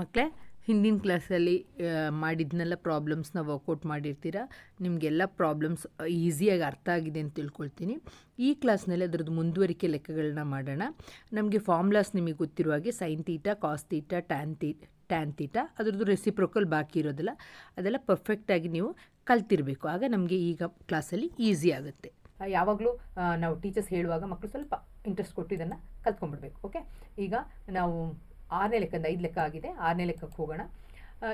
ಮಕ್ಕಳೇ ಹಿಂದಿನ ಕ್ಲಾಸಲ್ಲಿ ಮಾಡಿದ್ನೆಲ್ಲ ಪ್ರಾಬ್ಲಮ್ಸ್ನ ವರ್ಕೌಟ್ ಮಾಡಿರ್ತೀರ? ನಿಮಗೆಲ್ಲ ಪ್ರಾಬ್ಲಮ್ಸ್ ಈಸಿಯಾಗಿ ಅರ್ಥ ಆಗಿದೆ ಅಂತ ತಿಳ್ಕೊಳ್ತೀನಿ. ಈ ಕ್ಲಾಸ್ನಲ್ಲಿ ಅದರದ್ದು ಮುಂದುವರಿಕೆ ಲೆಕ್ಕಗಳನ್ನ ಮಾಡೋಣ. ನಮಗೆ ಫಾರ್ಮ್ಲಾಸ್ ನಿಮಗೆ ಗೊತ್ತಿರುವ ಹಾಗೆ sin theta cos theta tan theta tan theta ಅದರದ್ದು ರೆಸಿಪ್ರೋಕಲ್ ಬಾಕಿ ಇರೋದಿಲ್ಲ, ಅದೆಲ್ಲ ಪರ್ಫೆಕ್ಟಾಗಿ ನೀವು ಕಲ್ತಿರಬೇಕು. ಆಗ ನಮಗೆ ಈಗ ಕ್ಲಾಸಲ್ಲಿ ಈಸಿ ಆಗುತ್ತೆ. ಯಾವಾಗಲೂ ನಾವು ಟೀಚರ್ಸ್ ಹೇಳುವಾಗ ಮಕ್ಕಳು ಸ್ವಲ್ಪ ಇಂಟ್ರೆಸ್ಟ್ ಕೊಟ್ಟು ಇದನ್ನು ಕಲ್ತ್ಕೊಂಡ್ಬಿಡ್ಬೇಕು ಓಕೆ ಈಗ ನಾವು ಆರನೇ ಲೆಕ್ಕದಿಂದ ಐದು ಲೆಕ್ಕ ಆಗಿದೆ. ಆರನೇ ಲೆಕ್ಕಕ್ಕೆ ಹೋಗೋಣ.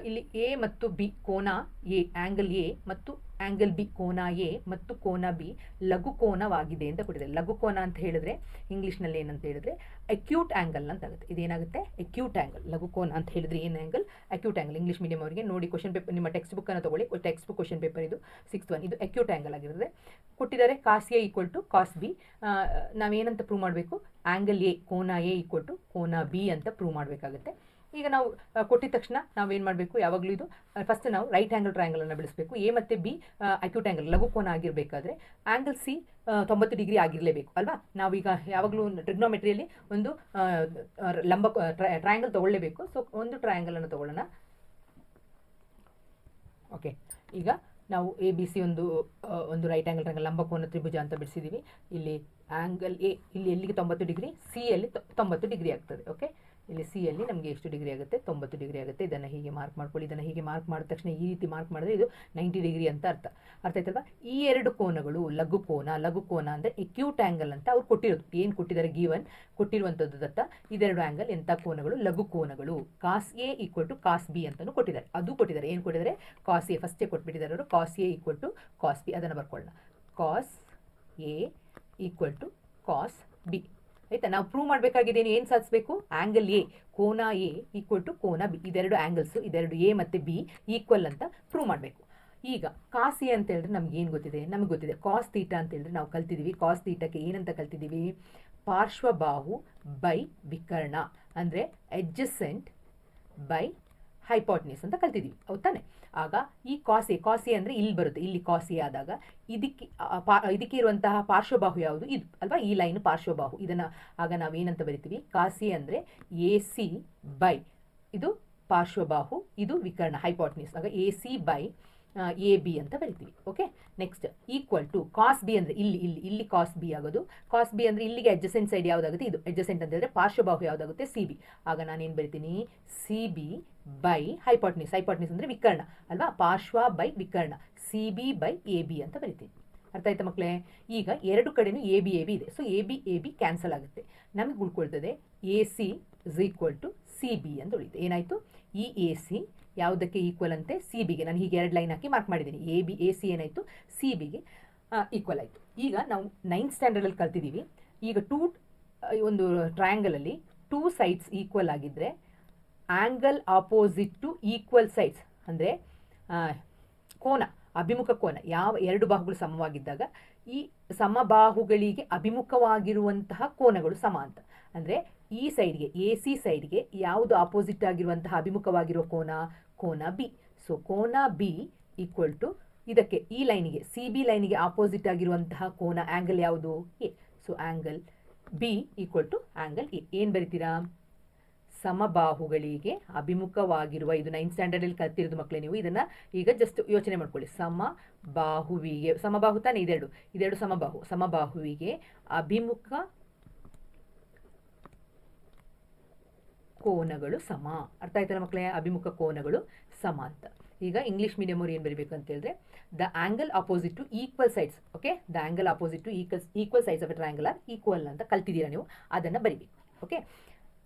ಇಲ್ಲಿ ಎ ಮತ್ತು ಬಿ ಕೋನ ಎ ಆ್ಯಂಗಲ್ ಎ ಮತ್ತು ಆ್ಯಂಗಲ್ ಬಿ ಕೋನ ಎ ಮತ್ತು ಕೋನ ಬಿ ಲಘು ಕೋನವಾಗಿದೆ ಅಂತ ಕೊಟ್ಟಿದ್ದಾರೆ. ಲಘು ಕೋನ ಅಂತ ಹೇಳಿದ್ರೆ ಇಂಗ್ಲೀಷ್ನಲ್ಲಿ ಏನಂತ ಹೇಳಿದ್ರೆ ಅಕ್ಯೂಟ್ ಆ್ಯಂಗಲ್ ಅಂತ ಆಗುತ್ತೆ. ಇದೇನಾಗುತ್ತೆ? ಅಕ್ಯೂಟ್ ಆ್ಯಂಗಲ್ ಲಘು ಕೋನ ಅಂತ ಹೇಳಿದ್ರೆ ಏನು angle acute angle English medium ಅವರಿಗೆ ನೋಡಿ ಕ್ವಶನ್ ಪೇಪರ್ ನಿಮ್ಮ ಟೆಕ್ಸ್ಟ್ ಬುಕ್ಕನ್ನು ತಗೊಳ್ಳಿ. ಟೆಕ್ಸ್ಟ್ ಬುಕ್ ಕ್ವಶನ್ ಪೇಪರ್ ಇದು ಸಿಕ್ಸ್ತ್ ಒನ್ ಇದು ಅಕ್ಯೂಟ್ ಆ್ಯಂಗಲ್ ಆಗಿರುತ್ತೆ ಕೊಟ್ಟಿದ್ದಾರೆ cos A equal to cos B ನಾವೇನಂತ ಪ್ರೂವ್ ಮಾಡಬೇಕು? ಆ್ಯಂಗಲ್ ಎ ಕೋನ ಎ ಈಕ್ವಲ್ ಟು ಕೋನ ಬಿ ಅಂತ ಪ್ರೂವ್ ಮಾಡಬೇಕಾಗುತ್ತೆ. ಈಗ ನಾವು ಕೊಟ್ಟಿದ ತಕ್ಷಣ ನಾವೇನು ಮಾಡಬೇಕು? ಯಾವಾಗಲೂ ಇದು ಫಸ್ಟ್ ನಾವು ರೈಟ್ ಆ್ಯಂಗಲ್ ಟ್ರಯಾಂಗಲನ್ನು ಬೆಳೆಸಬೇಕು ಎ ಮತ್ತು ಬಿ ಅಕ್ಯೂಟ್ ಆ್ಯಂಗಲ್ ಲಘು ಕೋನ ಆಗಿರಬೇಕಾದ್ರೆ ಆ್ಯಂಗಲ್ ಸಿ ತೊಂಬತ್ತು ಡಿಗ್ರಿ ಆಗಿರಲೇಬೇಕು, ಅಲ್ವಾ? ನಾವೀಗ ಯಾವಾಗಲೂ ಟ್ರಿಗ್ನೋಮೆಟ್ರಿಯಲ್ಲಿ ಒಂದು ಲಂಬ ಟ್ರಯಾಂಗಲ್ ತೊಗೊಳ್ಳೇಬೇಕು ಸೊ ಒಂದು ಟ್ರಯಾಂಗಲನ್ನು ತೊಗೊಳ್ಳೋಣ. ಓಕೆ ಈಗ ನಾವು ಎ ಬಿ ಸಿ ಒಂದು ಒಂದು ರೈಟ್ ಆ್ಯಂಗಲ್ ಟ್ರಯಾಂಗಲ್ ಲಂಬಕೋನ ತ್ರಿಭುಜ ಅಂತ ಬಿಡಿಸಿದ್ದೀವಿ ಇಲ್ಲಿ ಆ್ಯಂಗಲ್ ಎ ಇಲ್ಲಿ ಎಲ್ಲಿಗೆ ತೊಂಬತ್ತು ಡಿಗ್ರಿ? ಸಿ ಅಲ್ಲಿ ತೊಂಬತ್ತು ಡಿಗ್ರಿ ಆಗ್ತದೆ. ಓಕೆ ಇಲ್ಲಿ ಸಿ ಅಲ್ಲಿ ನಮಗೆ ಎಷ್ಟು ಡಿಗ್ರಿ ಆಗುತ್ತೆ? ತೊಂಬತ್ತು ಡಿಗ್ರಿ ಆಗುತ್ತೆ. ಇದನ್ನು ಹೀಗೆ ಮಾರ್ಕ್ ಮಾಡ್ಕೊಳ್ಳಿ, ಇದನ್ನು ಹೀಗೆ ಮಾರ್ಕ್ ಮಾಡಿದ ತಕ್ಷಣ ಈ ರೀತಿ ಮಾರ್ಕ್ ಮಾಡಿದ್ರೆ ಇದು ನೈಂಟಿ ಡಿಗ್ರಿ ಅಂತ ಅರ್ಥ. ಅರ್ಥ ಆಯ್ತಲ್ವಾ? ಈ ಎರಡು ಕೋನಗಳು ಲಘು ಕೋನ ಲಘು ಕೋನ ಅಂದರೆ ಎಕ್ಯೂಟ್ ಆ್ಯಂಗಲ್ ಅಂತ ಅವ್ರು ಕೊಟ್ಟಿರೋದು. ಏನು ಕೊಟ್ಟಿದ್ದಾರೆ? ಗೀವನ್ ಕೊಟ್ಟಿರುವಂಥದ್ದು ದತ್ತ. ಇದೆರಡು ಆ್ಯಂಗಲ್ ಎಂಥ ಕೋನಗಳು? ಲಘು ಕೋನಗಳು. Cos A equal to cos B ಅಂತಲೂ ಕೊಟ್ಟಿದ್ದಾರೆ. ಅದು ಕೊಟ್ಟಿದ್ದಾರೆ. ಏನು ಕೊಟ್ಟಿದ್ದಾರೆ? ಕಾಸ್ ಎ ಫಸ್ಟೇ ಕೊಟ್ಬಿಟ್ಟಿದ್ದಾರೆ ಅವರು. Cos A equal to cos B ಅದನ್ನು ಬರ್ಕೊಳ್ಳೋಣ. Cos A equal to cos B ಆಯ್ತಾ? ನಾವು ಪ್ರೂವ್ ಮಾಡಬೇಕಾಗಿದೆ ಏನು ಸಾಧಿಸಬೇಕು? ಆ್ಯಂಗಲ್ ಎ ಕೋನ ಎ ಈಕ್ವಲ್ ಟು ಕೋನ ಬಿ ಇದೆರಡು ಆ್ಯಂಗಲ್ಸು ಇದೆರಡು ಎ ಮತ್ತು ಬಿ ಈಕ್ವಲ್ ಅಂತ ಪ್ರೂವ್ ಮಾಡಬೇಕು. ಈಗ ಕಾಸ್ ಎ ಅಂತ ಹೇಳಿದ್ರೆ ನಮ್ಗೆ ಏನು ಗೊತ್ತಿದೆ? ನಮಗೆ ಗೊತ್ತಿದೆ ಕಾಸ್ ತೀಟ ಅಂತ ಹೇಳಿದ್ರೆ ನಾವು ಕಲ್ತಿದ್ದೀವಿ. ಕಾಸ್ ತೀಟಕ್ಕೆ ಏನಂತ ಕಲ್ತಿದ್ದೀವಿ? ಪಾರ್ಶ್ವಬಾಹು ಬೈ ವಿಕರ್ಣ, ಅಂದರೆ ಎಡ್ಜಸೆಂಟ್ ಬೈ ಹೈಪಾಟ್ನಿಸ್ ಅಂತ ಕಲ್ತಿದ್ದೀವಿ. ಹೌದ್ ತಾನೆ? ಆಗ ಈ ಕಾಸಿ ಕಾಸಿ ಅಂದರೆ ಇಲ್ಲಿ ಬರುತ್ತೆ, ಇಲ್ಲಿ ಕಾಸಿ ಆದಾಗ ಇದಕ್ಕೆ ಪಾ, ಇದಕ್ಕೆ ಇರುವಂತಹ ಪಾರ್ಶ್ವಬಾಹು ಯಾವುದು? ಇದು, ಅಲ್ವಾ? ಈ ಲೈನ್ ಪಾರ್ಶ್ವಬಾಹು. ಇದನ್ನು ಆಗ ನಾವೇನಂತ ಬರಿತೀವಿ? ಕಾಸಿ ಅಂದರೆ ಎ ಸಿ ಬೈ. ಇದು ಪಾರ್ಶ್ವಬಾಹು, ಇದು ವಿಕರ್ಣ ಹೈಪಾಟ್ನಿಸ್ ಆಗ A C by A B ಅಂತ ಬರಿತೀವಿ. Okay next equal to cos B ಅಂದರೆ ಇಲ್ಲಿ ಇಲ್ಲಿ ಇಲ್ಲಿ ಕಾಸ್ ಬಿ ಆಗೋದು. ಕಾಸ್ ಬಿ ಅಂದರೆ ಇಲ್ಲಿಗೆ ಅಡ್ಜಸೆಂಟ್ ಸೈಡ್ ಯಾವುದಾಗುತ್ತೆ? ಇದು. ಅಡ್ಜಸೆಂಟ್ ಅಂತ ಹೇಳಿದ್ರೆ ಪಾರ್ಶ್ವಬಾಹು ಯಾವುದಾಗುತ್ತೆ? ಸಿ ಬಿ ಆಗ ನಾನೇನು ಬರಿತೀನಿ? C B by hypotenuse hypotenuse ಅಂದರೆ ವಿಕರ್ಣ, ಅಲ್ವಾ? ಪಾರ್ಶ್ವ by ವಿಕರ್ಣ C B by A B ಅಂತ ಬರಿತೀವಿ. ಅರ್ಥ ಆಯ್ತಾ ಮಕ್ಕಳೇ ಈಗ ಎರಡು ಕಡೆನೂ ಎ ಬಿ ಎ ಬಿ ಇದೆ. So A B A B cancel ಆಗುತ್ತೆ. ನಮಗೆ ಉಳ್ಕೊಳ್ತದೆ A C is equal to C B ಅಂತ ಉಳಿಯುತ್ತೆ. ಏನಾಯಿತು? ಈ ಎ ಸಿ ಯಾವುದಕ್ಕೆ ಈಕ್ವಲ್ ಅಂತೆ? ಸಿ ಬಿಗೆ ನಾನು ಹೀಗೆ ಎರಡು ಲೈನ್ ಹಾಕಿ ಮಾರ್ಕ್ ಮಾಡಿದ್ದೀನಿ. ಎ ಬಿ ಎ ಸಿ ಏನಾಯಿತು? ಸಿ ಬಿಗೆ ಈಕ್ವಲ್ ಆಯಿತು. ಈಗ ನಾವು ನೈನ್ತ್ ಸ್ಟ್ಯಾಂಡರ್ಡಲ್ಲಿ ಕಲ್ತಿದ್ದೀವಿ ಈಗ ಟೂ ಒಂದು ಟ್ರಯಾಂಗಲಲ್ಲಿ ಟೂ ಸೈಡ್ಸ್ ಈಕ್ವಲ್ ಆಗಿದ್ದರೆ angle opposite to equal sides ಅಂದರೆ ಕೋನ, ಅಭಿಮುಖ ಕೋನ, ಯಾವ ಎರಡು ಬಾಹುಗಳು ಸಮವಾಗಿದ್ದಾಗ ಈ ಸಮಬಾಹುಗಳಿಗೆ ಅಭಿಮುಖವಾಗಿರುವಂತಹ ಕೋನಗಳು ಸಮ ಅಂತ. ಅಂದರೆ, ಈ ಸೈಡ್ಗೆ ಎ ಸಿ ಸೈಡ್ಗೆ ಯಾವುದು ಆಪೋಸಿಟ್ ಆಗಿರುವಂತಹ ಅಭಿಮುಖವಾಗಿರುವ ಕೋನ? ಕೋನ ಬಿ ಸೊ ಕೋನ ಬಿ ಈಕ್ವಲ್ ಟು ಇದಕ್ಕೆ, ಈ ಲೈನಿಗೆ ಸಿ ಬಿ ಲೈನಿಗೆ ಆಪೋಸಿಟ್ ಆಗಿರುವಂತಹ ಕೋನ ಆ್ಯಂಗಲ್ ಯಾವುದು? A so angle B equal to angle A ಏನು ಬರಿತೀರಾ? ಸಮಬಾಹುಗಳಿಗೆ ಅಭಿಮುಖವಾಗಿರುವ, ಇದು ನೈನ್ತ್ ಸ್ಟ್ಯಾಂಡರ್ಡಲ್ಲಿ ಕಲ್ತಿರೋದು ಮಕ್ಕಳೇ ನೀವು. ಇದನ್ನು ಈಗ ಜಸ್ಟ್ ಯೋಚನೆ ಮಾಡ್ಕೊಳ್ಳಿ. ಸಮಬಾಹುವಿಗೆ, ಸಮಬಾಹು ತಾನೇ? ಇದೆರಡು. ಇದೆರಡು ಸಮಬಾಹು. ಸಮಬಾಹುವಿಗೆ ಅಭಿಮುಖ ಕೋನಗಳು ಸಮ. ಅರ್ಥ ಆಯ್ತಲ್ಲ ಮಕ್ಕಳೇ ಅಭಿಮುಖ ಕೋನಗಳು ಸಮ ಅಂತ. ಈಗ ಇಂಗ್ಲೀಷ್ ಮೀಡಿಯಂ ಅವ್ರು ಏನು ಬರೀಬೇಕು ಅಂತ ಹೇಳಿದ್ರೆ the angle opposite to equal sides okay the angle opposite to equal equal sides of triangle are equal ಅಂತ ಕಲ್ತಿದ್ದೀರಾ ನೀವು? ಅದನ್ನು ಬರಿಬೇಕು ಓಕೆ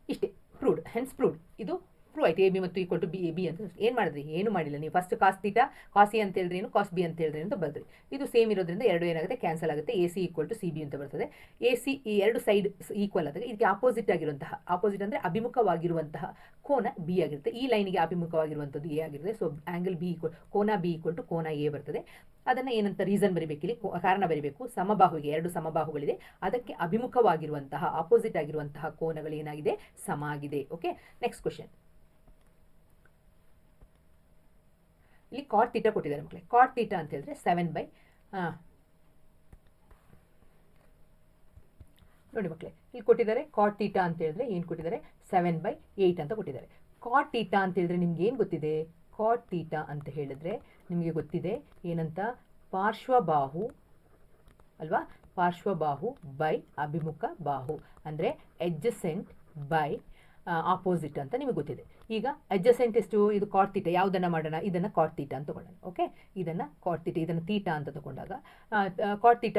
ಇಷ್ಟೇ. Proved hence proved? ಇದು ಪ್ರೂವ್ ಆಯ್ತು ಎ ಬಿ ಮತ್ತು equal to B A B ಅಂತ ಏನು ಮಾಡಿದ್ರಿ? ಏನು ಮಾಡಿಲ್ಲ. ನೀವು first cos theta cos A ಅಂತ ಹೇಳಿದ್ರೇನು ಕಾಸ್ ಬಿ ಅಂತ ಹೇಳಿದ್ರೆ ಅಂತ ಬರೆದ್ರಿ. ಇದು ಸೇಮ್ ಇರೋದ್ರಿಂದ ಎರಡು ಏನಾಗುತ್ತೆ? ಕ್ಯಾನ್ಸಲ್ ಆಗುತ್ತೆ. A C equal to C B ಅಂತ ಬರ್ತದೆ. ಎ ಸಿ ಈ ಎರಡು ಸೈಡ್ ಈಕ್ವಲ್ ಆದರೆ ಇದಕ್ಕೆ ಆಪೋಸಿಟ್ ಆಗಿರುವಂತಹ ಆಪೋಸಿಟ್ ಅಂದರೆ ಅಭಿಮುಖವಾಗಿರುವಂತಹ ಕೋನ ಬಿ ಆಗಿರುತ್ತೆ. ಈ ಲೈನಿಗೆ ಅಭಿಮುಖವಾಗಿರುವಂಥದ್ದು ಎ ಆಗಿರುತ್ತೆ. ಸೊ ಆ್ಯಂಗಲ್ ಬಿ ಈಕ್ವಲ್ ಕೋನ ಬಿ ಈಕ್ವಲ್ ಟು ಕೋನ ಎ ಬರ್ತದೆ. ಅದನ್ನು ಏನಂತ ರೀಸನ್ ಬರಿಬೇಕು ಇಲ್ಲಿ? ಕಾರಣ ಬರಿಬೇಕು. ಸಮಬಾಹುಗೆ ಎರಡು ಸಮಬಾಹುಗಳಿದೆ. ಅದಕ್ಕೆ ಅಭಿಮುಖವಾಗಿರುವಂತಹ ಆಪೋಸಿಟ್ ಆಗಿರುವಂತಹ ಕೋನಗಳು ಏನಾಗಿದೆ? ಸಮ ಆಗಿದೆ. ಓಕೆ ನೆಕ್ಸ್ಟ್ ಕ್ವಶನ್ ಇಲ್ಲಿ ಕಾಟ್ ತೀಟ ಕೊಟ್ಟಿದ್ದಾರೆ ಮಕ್ಕಳೇ. ಕಾಟ್ ತೀಟ ಅಂತ ಹೇಳಿದ್ರೆ ಸೆವೆನ್ ಬೈ ನೋಡಿ ಮಕ್ಕಳೇ, ಇಲ್ಲಿ ಕೊಟ್ಟಿದ್ದಾರೆ ಕಾಟ್ ತೀಟ ಅಂತ ಹೇಳಿದ್ರೆ ಏನು ಕೊಟ್ಟಿದ್ದಾರೆ? ಸೆವೆನ್ ಬೈ ಏಯ್ಟ್ ಅಂತ ಕೊಟ್ಟಿದ್ದಾರೆ. ಕಾಟ್ ಟೀಟಾ ಅಂತ ಹೇಳಿದ್ರೆ ನಿಮ್ಗೆ ಏನು ಗೊತ್ತಿದೆ? ಕಾಟ್ ತೀಟ ಅಂತ ಹೇಳಿದ್ರೆ ನಿಮಗೆ ಗೊತ್ತಿದೆ ಏನಂತ? ಪಾರ್ಶ್ವಬಾಹು, ಅಲ್ವಾ? ಪಾರ್ಶ್ವಬಾಹು ಬೈ ಅಭಿಮುಖ ಬಾಹು. ಅಂದರೆ ಎಡ್ಜಸೆಂಟ್ ಬೈ ಆಪೋಸಿಟ್ ಅಂತ ನಿಮಗೆ ಗೊತ್ತಿದೆ. ಈಗ ಅಡ್ಜಸೆಂಟ್ ಎಷ್ಟು ಇದು ಕಾರ್ತೀಟ ಯಾವುದನ್ನು ಮಾಡೋಣ? ಇದನ್ನು ಕಾರ್ತೀಟ ಅಂತ ತಗೊಳ್ಳೋಣ ಓಕೆ ಇದನ್ನು ಕಾರ್ತೀಟ ಇದನ್ನು ತೀಟ ಅಂತ ತಗೊಂಡಾಗ ಕಾರ್ತೀಟ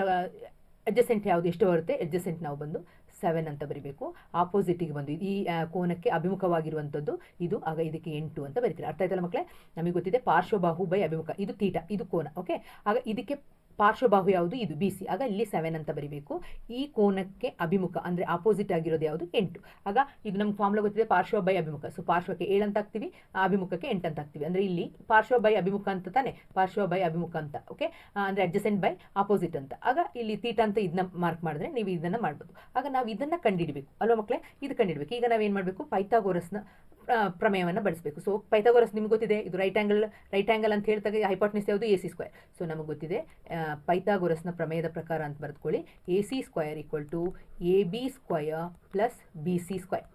ಅಡ್ಜಸೆಂಟ್ ಯಾವುದು? ಎಷ್ಟು ಬರುತ್ತೆ? ಅಡ್ಜಸೆಂಟ್ ನಾವು ಬಂದು ಸೆವೆನ್ ಅಂತ ಬರಿಬೇಕು. ಆಪೋಸಿಟಿಗೆ ಬಂದು, ಈ ಕೋನಕ್ಕೆ ಅಭಿಮುಖವಾಗಿರುವಂಥದ್ದು ಇದು, ಆಗ ಇದಕ್ಕೆ ಎಂಟು ಅಂತ ಬರೀತೀರಿ. ಅರ್ಥ ಆಯ್ತಲ್ಲ ಮಕ್ಕಳೇ? ನಮಗೆ ಗೊತ್ತಿದೆ ಪಾರ್ಶ್ವಬಾಹು ಬೈ ಅಭಿಮುಖ. ಇದು ತೀಟ ಇದು ಕೋನ ಓಕೆ ಆಗ ಇದಕ್ಕೆ ಪಾರ್ಶ್ವಬಾಹು ಯಾವುದು? ಇದು ಬಿ ಸಿ ಆಗ ಇಲ್ಲಿ ಸೆವೆನ್ ಅಂತ ಬರಿಬೇಕು. ಈ ಕೋನಕ್ಕೆ ಅಭಿಮುಖ, ಅಂದರೆ ಆಪೋಸಿಟ್ ಆಗಿರೋದು ಯಾವುದು? ಎಂಟು. ಆಗ ಇದು ನಮ್ಗೆ ಫಾರ್ಮ್ಲ ಗೊತ್ತಿದೆ ಪಾರ್ಶ್ವ ಬೈ ಅಭಿಮುಖ. ಸೊ ಪಾರ್ಶ್ವಕ್ಕೆ ಏಳು ಅಂತ ಹಾಕ್ತೀವಿ ಅಭಿಮುಖಕ್ಕೆ ಎಂಟು ಅಂತ ಹಾಕ್ತೀವಿ. ಅಂದರೆ ಇಲ್ಲಿ ಪಾರ್ಶ್ವ ಬೈ ಅಭಿಮುಖ ಅಂತ ತಾನೆ? ಪಾರ್ಶ್ವ ಬೈ ಅಭಿಮುಖ ಅಂತ ಓಕೆ ಅಂದರೆ ಅಡ್ಜಸೆಂಟ್ ಬೈ ಆಪೋಸಿಟ್ ಅಂತ. ಆಗ ಇಲ್ಲಿ ತೀಟ ಅಂತ ಇದನ್ನ ಮಾರ್ಕ್ ಮಾಡಿದ್ರೆ ನೀವು ಇದನ್ನು ಮಾಡ್ಬೋದು. ಆಗ ನಾವು ಇದನ್ನು ಕಂಡುಹಿಡಬೇಕು ಅಲ್ವಾ ಮಕ್ಕಳೇ ಇದು ಕಂಡುಹಿಡಬೇಕು ಈಗ ನಾವೇನು ಮಾಡಬೇಕು? ಪೈಥಾಗೋರಸ್ನ ಪ್ರಮೇಯವನ್ನು ಬಳಸಬೇಕು. ಸೊ ಪೈಥಾಗೋರಸ್ ನಿಮ್ಗೆ ಗೊತ್ತಿದೆ, ಇದು ರೈಟ್ ಆ್ಯಂಗಲ್ ರೈಟ್ ಆ್ಯಂಗಲ್ ಅಂತ ಹೇಳ್ತಾಗ ಹೈಪಾಟ್ನಿಸ್ ಯಾವುದು? ಎ ಸಿ ಸ್ಕ್ವೇರ್ ಸೊ ನಮಗೆ ಗೊತ್ತಿದೆ ಪೈಥಾಗೋರಸ್ನ ಪ್ರಮೇಯದ ಪ್ರಕಾರ ಅಂತ ಬರೆದುಕೊಳ್ಳಿ. A C square equal to A B square plus B C square